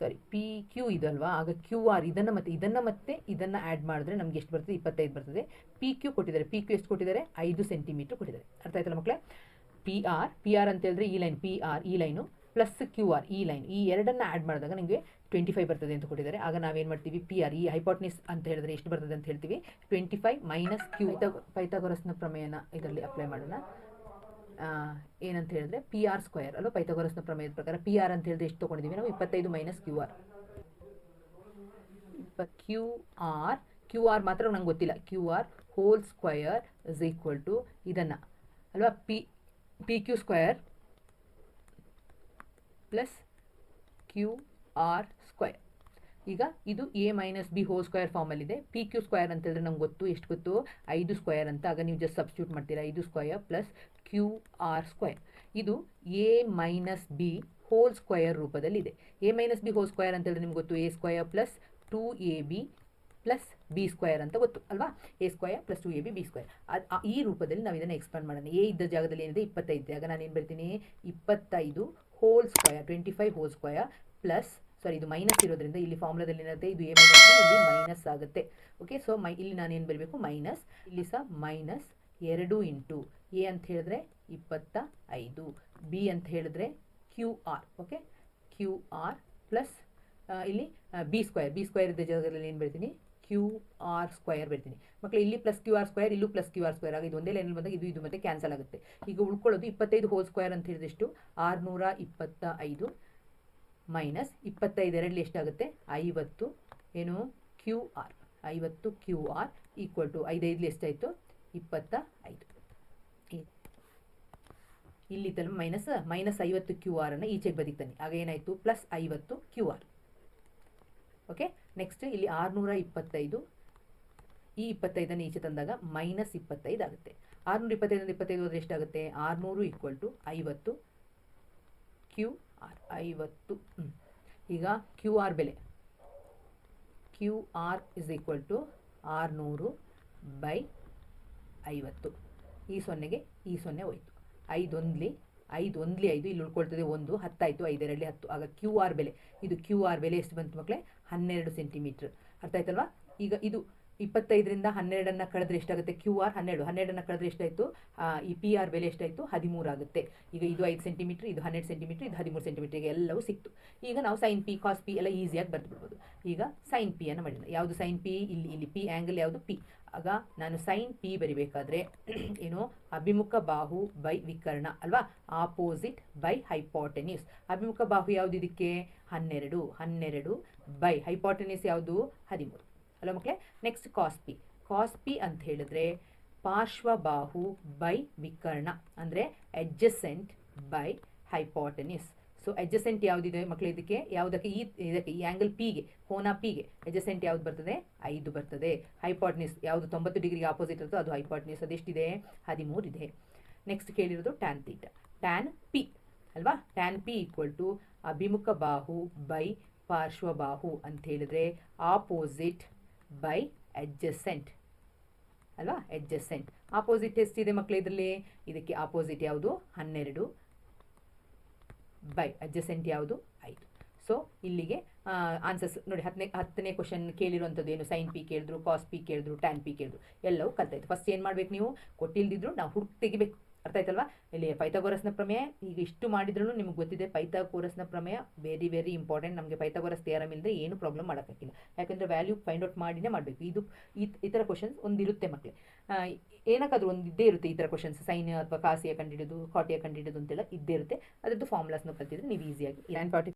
ಸಾರಿ ಪಿ ಕ್ಯೂ ಇದಲ್ವಾ? ಆಗ ಕ್ಯೂ ಆರ್ ಇದನ್ನು ಮತ್ತೆ ಇದನ್ನು ಮತ್ತೆ ಇದನ್ನು ಆ್ಯಡ್ ಮಾಡಿದ್ರೆ ನಮ್ಗೆ ಎಷ್ಟು ಬರ್ತದೆ? ಇಪ್ಪತ್ತೈದು ಬರ್ತದೆ. ಪಿ ಕ್ಯೂ ಕೊಟ್ಟಿದ್ದಾರೆ. ಪಿ ಕ್ಯೂ ಎಷ್ಟು ಕೊಟ್ಟಿದ್ದಾರೆ? ಐದು ಸೆಂಟಿಮೀಟ್ರ್ ಕೊಟ್ಟಿದ್ದಾರೆ. ಅರ್ಥ ಆಯ್ತಲ್ಲ ಮಕ್ಕಳೇ ಪಿ ಆರ್ ಪಿ ಆರ್ ಅಂತ ಹೇಳಿದ್ರೆ ಈ ಲೈನ್ ಪಿ ಆರ್ ಈ ಲೈನು ಪ್ಲಸ್ ಕ್ಯೂ ಆರ್ ಈ ಲೈನ್ ಈ ಎರಡನ್ನು ಆ್ಯಡ್ ಮಾಡಿದಾಗ ನಿಮಗೆ ಟ್ವೆಂಟಿ ಫೈವ್ ಬರ್ತದೆ ಅಂತ ಕೊಟ್ಟಿದ್ದಾರೆ. ಆಗ ನಾವೇನು ಮಾಡ್ತೀವಿ? ಪಿ ಆರ್ ಈ ಹೈಪಾಟ್ನಿಸ್ ಅಂತ ಹೇಳಿದ್ರೆ ಎಷ್ಟು ಬರ್ತದೆ ಅಂತ ಹೇಳ್ತೀವಿ? ಟ್ವೆಂಟಿ ಫೈವ್ ಮೈನಸ್ ಕ್ಯೂ ಪೈಥಾಗೊರಸ್ನ ಪ್ರಮೇಯನ ಇದರಲ್ಲಿ ಅಪ್ಲೈ ಮಾಡೋಣ. ಏನಂತ ಹೇಳಿದ್ರೆ ಪಿ ಆರ್ ಸ್ಕ್ವಯರ್ ಅಲ್ವಾ? ಪೈಥಾಗೋರಸ್ನ ಪ್ರಮೇಯದ ಪ್ರಕಾರ ಪಿ ಆರ್ ಅಂತ ಹೇಳಿದ್ರೆ ಎಷ್ಟು ತೊಗೊಂಡಿದ್ದೀವಿ ನಾವು? ಇಪ್ಪತ್ತೈದು ಮೈನಸ್ ಕ್ಯೂ ಆರ್ ಇಪ್ಪ ಕ್ಯೂ ಆರ್ ಕ್ಯೂ ಆರ್ ಮಾತ್ರ ನಂಗೆ ಗೊತ್ತಿಲ್ಲ. Q R whole square is equal to ಇದನ್ನು. ಅಲ್ವಾ? P P Q square plus Q R square ಈಗ ಇದು A minus B whole square ಫಾರ್ಮಲ್ಲಿದೆ P Q square ಅಂತ ಹೇಳಿದ್ರೆ ನಮ್ಗೆ ಗೊತ್ತು, ಎಷ್ಟು ಗೊತ್ತು? ಐದು ಸ್ಕ್ವೇರ್ ಅಂತ. ಆಗ ನೀವು ಜಸ್ಟ್ ಸಬ್ಸ್ಟ್ಯೂಟ್ ಮಾಡ್ತೀರಾ. ಐದು square plus Q R square ಇದು A minus B whole square ರೂಪದಲ್ಲಿದೆ. A minus B whole square ಅಂತ ಹೇಳಿದ್ರೆ ನಿಮ್ಗೆ ಗೊತ್ತು. A square plus two A B plus B square ಅಂತ ಗೊತ್ತು, ಅಲ್ವಾ? A square plus two A B B square ಅದು ಈ ರೂಪದಲ್ಲಿ ನಾವು ಇದನ್ನು ಎಕ್ಸ್ಪ್ಲೈನ್ ಮಾಡೋಣ. ಎ ಇದ್ದ ಜಾಗದಲ್ಲಿ ಏನಿದೆ? ಇಪ್ಪತ್ತೈದು. ಆಗ ನಾನು ಏನು ಬರ್ತೀನಿ? ಇಪ್ಪತ್ತೈದು whole square twenty five whole square plus sorry ಇದು ಮೈನಸ್ ಇರೋದ್ರಿಂದ ಇಲ್ಲಿ ಫಾರ್ಮುಲಾದಲ್ಲಿ ಏನಾಗುತ್ತೆ? ಇದು ಎ ಮೈನಸ್ ಇಲ್ಲಿ ಮೈನಸ್ ಆಗುತ್ತೆ. ಓಕೆ ಸೊ ಮೈ ಇಲ್ಲಿ ನಾನು ಏನು ಬರಬೇಕು? ಮೈನಸ್ ಇಲ್ಲಿ ಸಹ ಮೈನಸ್ ಎರಡು ಇಂಟು ಎ ಅಂತ ಹೇಳಿದ್ರೆ ಇಪ್ಪತ್ತ ಐದು. ಬಿ ಅಂತ ಹೇಳಿದ್ರೆ Q R okay Q R plus ಇಲ್ಲಿ ಬಿ ಸ್ಕ್ವಯರ್ ಬಿ ಸ್ಕ್ವಯರ್ ಇದ್ದ ಜಾಗದಲ್ಲಿ ಏನು ಬರ್ತೀನಿ? ಕ್ಯೂ ಆರ್ ಸ್ಕ್ವಯರ್ ಬರ್ತೀನಿ. ಮಕ್ಕಳು ಇಲ್ಲಿ ಪ್ಲಸ್ ಕ್ಯೂ ಆರ್ ಸ್ಕ್ವಯರ್ ಇಲ್ಲೂ ಪ್ಲಸ್ ಕ್ಯೂ ಆರ್ ಸ್ಕ್ವಯರ್ ಆಗ ಇದು ಒಂದೇ ಲೈನಲ್ಲಿ ಬಂದಾಗ ಇದು ಇದು ಮತ್ತೆ ಕ್ಯಾನ್ಸಲ್ ಆಗುತ್ತೆ. ಈಗ ಉಳ್ಕೊಳ್ಳೋದು ಇಪ್ಪತ್ತೈದು ಹೋಲ್ ಸ್ಕ್ವಯರ್ ಅಂತ ಹೇಳಿದಷ್ಟು ಆರುನೂರ ಇಪ್ಪತ್ತ ಐದು ಮೈನಸ್ ಇಪ್ಪತ್ತೈದರಲ್ಲಿ ಎಷ್ಟಾಗುತ್ತೆ? ಐವತ್ತು. ಏನು? Q R. ಐವತ್ತು ಕ್ಯೂ ಆರ್ ಈಕ್ವಲ್ ಟು ಐದೈದಲಿ ಎಷ್ಟಾಯಿತು? ಇಪ್ಪತ್ತ ಐದು. ಇಲ್ಲಿ ತಲು ಮೈನಸ್ ಮೈನಸ್ ಐವತ್ತು ಕ್ಯೂ ಆರ್ ಅನ್ನು ಈಚೆಗೆ ಬದಿಗೆ ತನ್ನಿ. ಆಗ ಏನಾಯಿತು? ಪ್ಲಸ್ ಐವತ್ತು ಕ್ಯೂ ಆರ್. ಓಕೆ? ನೆಕ್ಸ್ಟ್ ಇಲ್ಲಿ ಆರುನೂರ ಇಪ್ಪತ್ತೈದು. ಈ ಇಪ್ಪತ್ತೈದನ್ನು ಈಚೆ ತಂದಾಗ ಮೈನಸ್ ಇಪ್ಪತ್ತೈದು ಆಗುತ್ತೆ. ಆರುನೂರ ಇಪ್ಪತ್ತೈದು ಇಪ್ಪತ್ತೈದು ಹೋದರೆ ಎಷ್ಟಾಗುತ್ತೆ? ಆರುನೂರು ಈಕ್ವಲ್ ಟು ಐವತ್ತು ಕ್ಯೂ ಐವತ್ತು. ಈಗ ಕ್ಯೂ ಆರ್ ಬೆಲೆ. Q R is equal to ಆರುನೂರು ಬೈ ಐವತ್ತು. ಈ ಸೊನ್ನೆಗೆ ಈ ಸೊನ್ನೆ ಹೋಯ್ತು. ಐದೊಂದ್ಲಿ ಐದು ಒಂದ್ಲಿ ಐದು ಇಲ್ಲಿ ಉಳ್ಕೊಳ್ತದೆ ಒಂದು, ಹತ್ತಾಯಿತು ಐದರಲ್ಲಿ ಹತ್ತು. ಆಗ ಕ್ಯೂ ಆರ್ ಬೆಲೆ. ಇದು ಕ್ಯೂ ಆರ್ ಬೆಲೆ ಎಷ್ಟು ಬಂತು ಮಕ್ಕಳೇ ಹನ್ನೆರಡು ಸೆಂಟಿಮೀಟ್ರ್. ಅರ್ಥ ಆಯ್ತಲ್ವಾ? ಈಗ ಇದು ಇಪ್ಪತ್ತೈದರಿಂದ ಹನ್ನೆರಡನ್ನು ಕಳೆದ್ರೆ ಎಷ್ಟಾಗುತ್ತೆ? ಕ್ಯೂ ಆರ್ ಹನ್ನೆರಡು. ಹನ್ನೆರಡನ್ನು ಕಳೆದ್ರೆ ಎಷ್ಟಾಯ್ತು? ಈ ಪಿ ಆರ್ ಬೆಲೆ ಎಷ್ಟಾಯಿತು? ಹದಿಮೂರು ಆಗುತ್ತೆ. ಈಗ ಇದು ಐದು ಸೆಂಟಿಮೀಟರ್ ಇದು ಹನ್ನೆರಡು ಸೆಂಟಿಮೀಟರ್ ಇದು ಹದಿಮೂರು ಸೆಂಟಿಮೀಟರ್ಗೆ ಎಲ್ಲವೂ ಸಿಕ್ತು. ಈಗ ನಾವು ಸೈನ್ ಪಿ ಕಾಸ್ ಪಿ ಎಲ್ಲ ಈಸಿಯಾಗಿ ಬರೆದ್ಬಿಡ್ಬೋದು. ಈಗ ಸೈನ್ ಪಿ ಅನ್ನು ಮಾಡಿಲ್ಲ ಯಾವುದು ಸೈನ್ ಪಿ ಇಲ್ಲಿ ಇಲ್ಲಿ ಪಿ ಆ್ಯಂಗಲ್ ಯಾವುದು? ಪಿ ಆಗ ನಾನು ಸೈನ್ ಪಿ ಬರಿಬೇಕಾದ್ರೆ ಏನು? ಅಭಿಮುಖ ಬಾಹು ಬೈ ವಿಕರ್ಣ ಅಲ್ವಾ? ಆಪೋಸಿಟ್ ಬೈ ಹೈಪಾಟೆನ್ಯೂಸ್ ಅಭಿಮುಖ ಬಾಹು ಯಾವುದು ಇದಕ್ಕೆ? ಹನ್ನೆರಡು. ಹನ್ನೆರಡು ಬೈ. ಹೈಪಾಟೆನ್ಯೂಸ್ ಯಾವುದು? ಹದಿಮೂರು. ಅಲ್ವಾ ಮಕ್ಕಳೇ ನೆಕ್ಸ್ಟ್ ಕಾಸ್ಪಿ. ಕಾಸ್ಪಿ ಅಂತ ಹೇಳಿದ್ರೆ ಪಾರ್ಶ್ವಬಾಹು ಬೈ ವಿಕರ್ಣ, ಅಂದರೆ adjacent by hypotenuse so adjacent ಯಾವುದಿದೆ ಮಕ್ಕಳು ಇದಕ್ಕೆ? ಯಾವುದಕ್ಕೆ? ಈ, ಇದಕ್ಕೆ, ಈ ಆ್ಯಂಗಲ್ ಪಿಗೆ ಕೋನ ಪಿಗೆ ಅಡ್ಜಸೆಂಟ್ ಯಾವ್ದು ಬರ್ತದೆ? ಐದು ಬರ್ತದೆ. ಹೈಪಾಟ್ನಿಸ್ ಯಾವುದು ತೊಂಬತ್ತು ಡಿಗ್ರಿಗೆ ಆಪೋಸಿಟ್ ಇರುತ್ತೋ ಅದು ಹೈಪಾಟ್ನಿಸ್ ಅದೆಷ್ಟಿದೆ? ಹದಿಮೂರು ಇದೆ. ನೆಕ್ಸ್ಟ್ ಕೇಳಿರೋದು ಟ್ಯಾನ್ ತೀಟ ಟ್ಯಾನ್ ಪಿ ಅಲ್ವಾ? ಟ್ಯಾನ್ ಪಿ ಈಕ್ವಲ್ ಟು ಅಭಿಮುಖ ಬಾಹು ಬೈ ಪಾರ್ಶ್ವಬಾಹು ಅಂತ ಹೇಳಿದ್ರೆ ಆಪೋಸಿಟ್ ಬೈ ಅಡ್ಜಸ್ಟೆಂಟ್ ಅಲ್ವಾ? ಅಡ್ಜಸ್ಟೆಂಟ್ ಆಪೋಸಿಟ್ ಎಷ್ಟಿದೆ ಮಕ್ಕಳು ಇದರಲ್ಲಿ? ಇದಕ್ಕೆ ಆಪೋಸಿಟ್ ಯಾವುದು? ಹನ್ನೆರಡು ಬೈ ಅಡ್ಜಸೆಂಟ್ ಯಾವುದು? ಐದು. ಸೊ ಇಲ್ಲಿಗೆ ಆನ್ಸರ್ಸ್ ನೋಡಿ, ಹತ್ತನೇ ಹತ್ತನೇ ಕ್ವಶನ್ ಕೇಳಿರುವಂಥದ್ದು ಏನು? ಸೈನ್ ಪಿ ಕೇಳಿದ್ರು ಕಾಸ್ ಪಿ ಕೇಳಿದ್ರು ಟ್ಯಾನ್ ಪಿ ಕೇಳಿದ್ರು, ಎಲ್ಲವೂ ಕಲ್ತಾಯಿತು ಫಸ್ಟ್ ಏನು ಮಾಡಬೇಕು ನೀವು? ಕೊಟ್ಟಿಲ್ದಿದ್ರು ನಾವು ಹುಡುಕ್ ತೆಗಿಬೇಕು. ಅರ್ಥ ಆಯ್ತಲ್ವಾ? ಇಲ್ಲಿ ಪೈಥಾಗೋರಸ್ನ ಪ್ರಮೇಯ, ಈಗ ಇಷ್ಟು ಮಾಡಿದ್ರು ನಿಮ್ಗೆ ಗೊತ್ತಿದೆ, ಪೈಥಾಗೋರಸ್ನ ಪ್ರಮೇಯ ವೆರಿ ವೆರಿ ಇಂಪಾರ್ಟೆಂಟ್ ನಮಗೆ ಪೈಥಾಗೋರಸ್ ಥಿಯರಮ್ ಇಲ್ಲದೆ ಏನು ಪ್ರಾಬ್ಲಮ್ ಮಾಡೋಕ್ಕಾಗಿಲ್ಲ. ಯಾಕಂದರೆ ವ್ಯಾಲ್ಯೂ ಫೈಂಡ್ ಔಟ್ ಮಾಡಿನೇ ಮಾಡಬೇಕು. ಇದು ಈ ಥರ ಕ್ವಶನ್ಸ್ ಒಂದಿರುತ್ತೆ ಮಕ್ಕಳೇ ಏನಕ್ಕಾದ್ರೂ ಒಂದು ಇದ್ದೇ ಇರುತ್ತೆ ಈ ಥರ ಕ್ವಶನ್ಸ್ ಸೈನ್ ಅಥವಾ ಕಾಸಿಯ ಕಂಡಿಡಿದು ಕಾಟಿಯ ಕಂಡಿಡಿದು ಅಂತೆಲ್ಲ ಇದ್ದೇ ಇರುತ್ತೆ. ಅದರದ್ದು ಫಾರ್ಮುಲಾಸ್ನ ಕಲ್ತಿದ್ರೆ ನೀವು ಈಸಿಯಾಗಿ ಲ್ಯಾಂಡ್ ಫಾರ್ಟಿ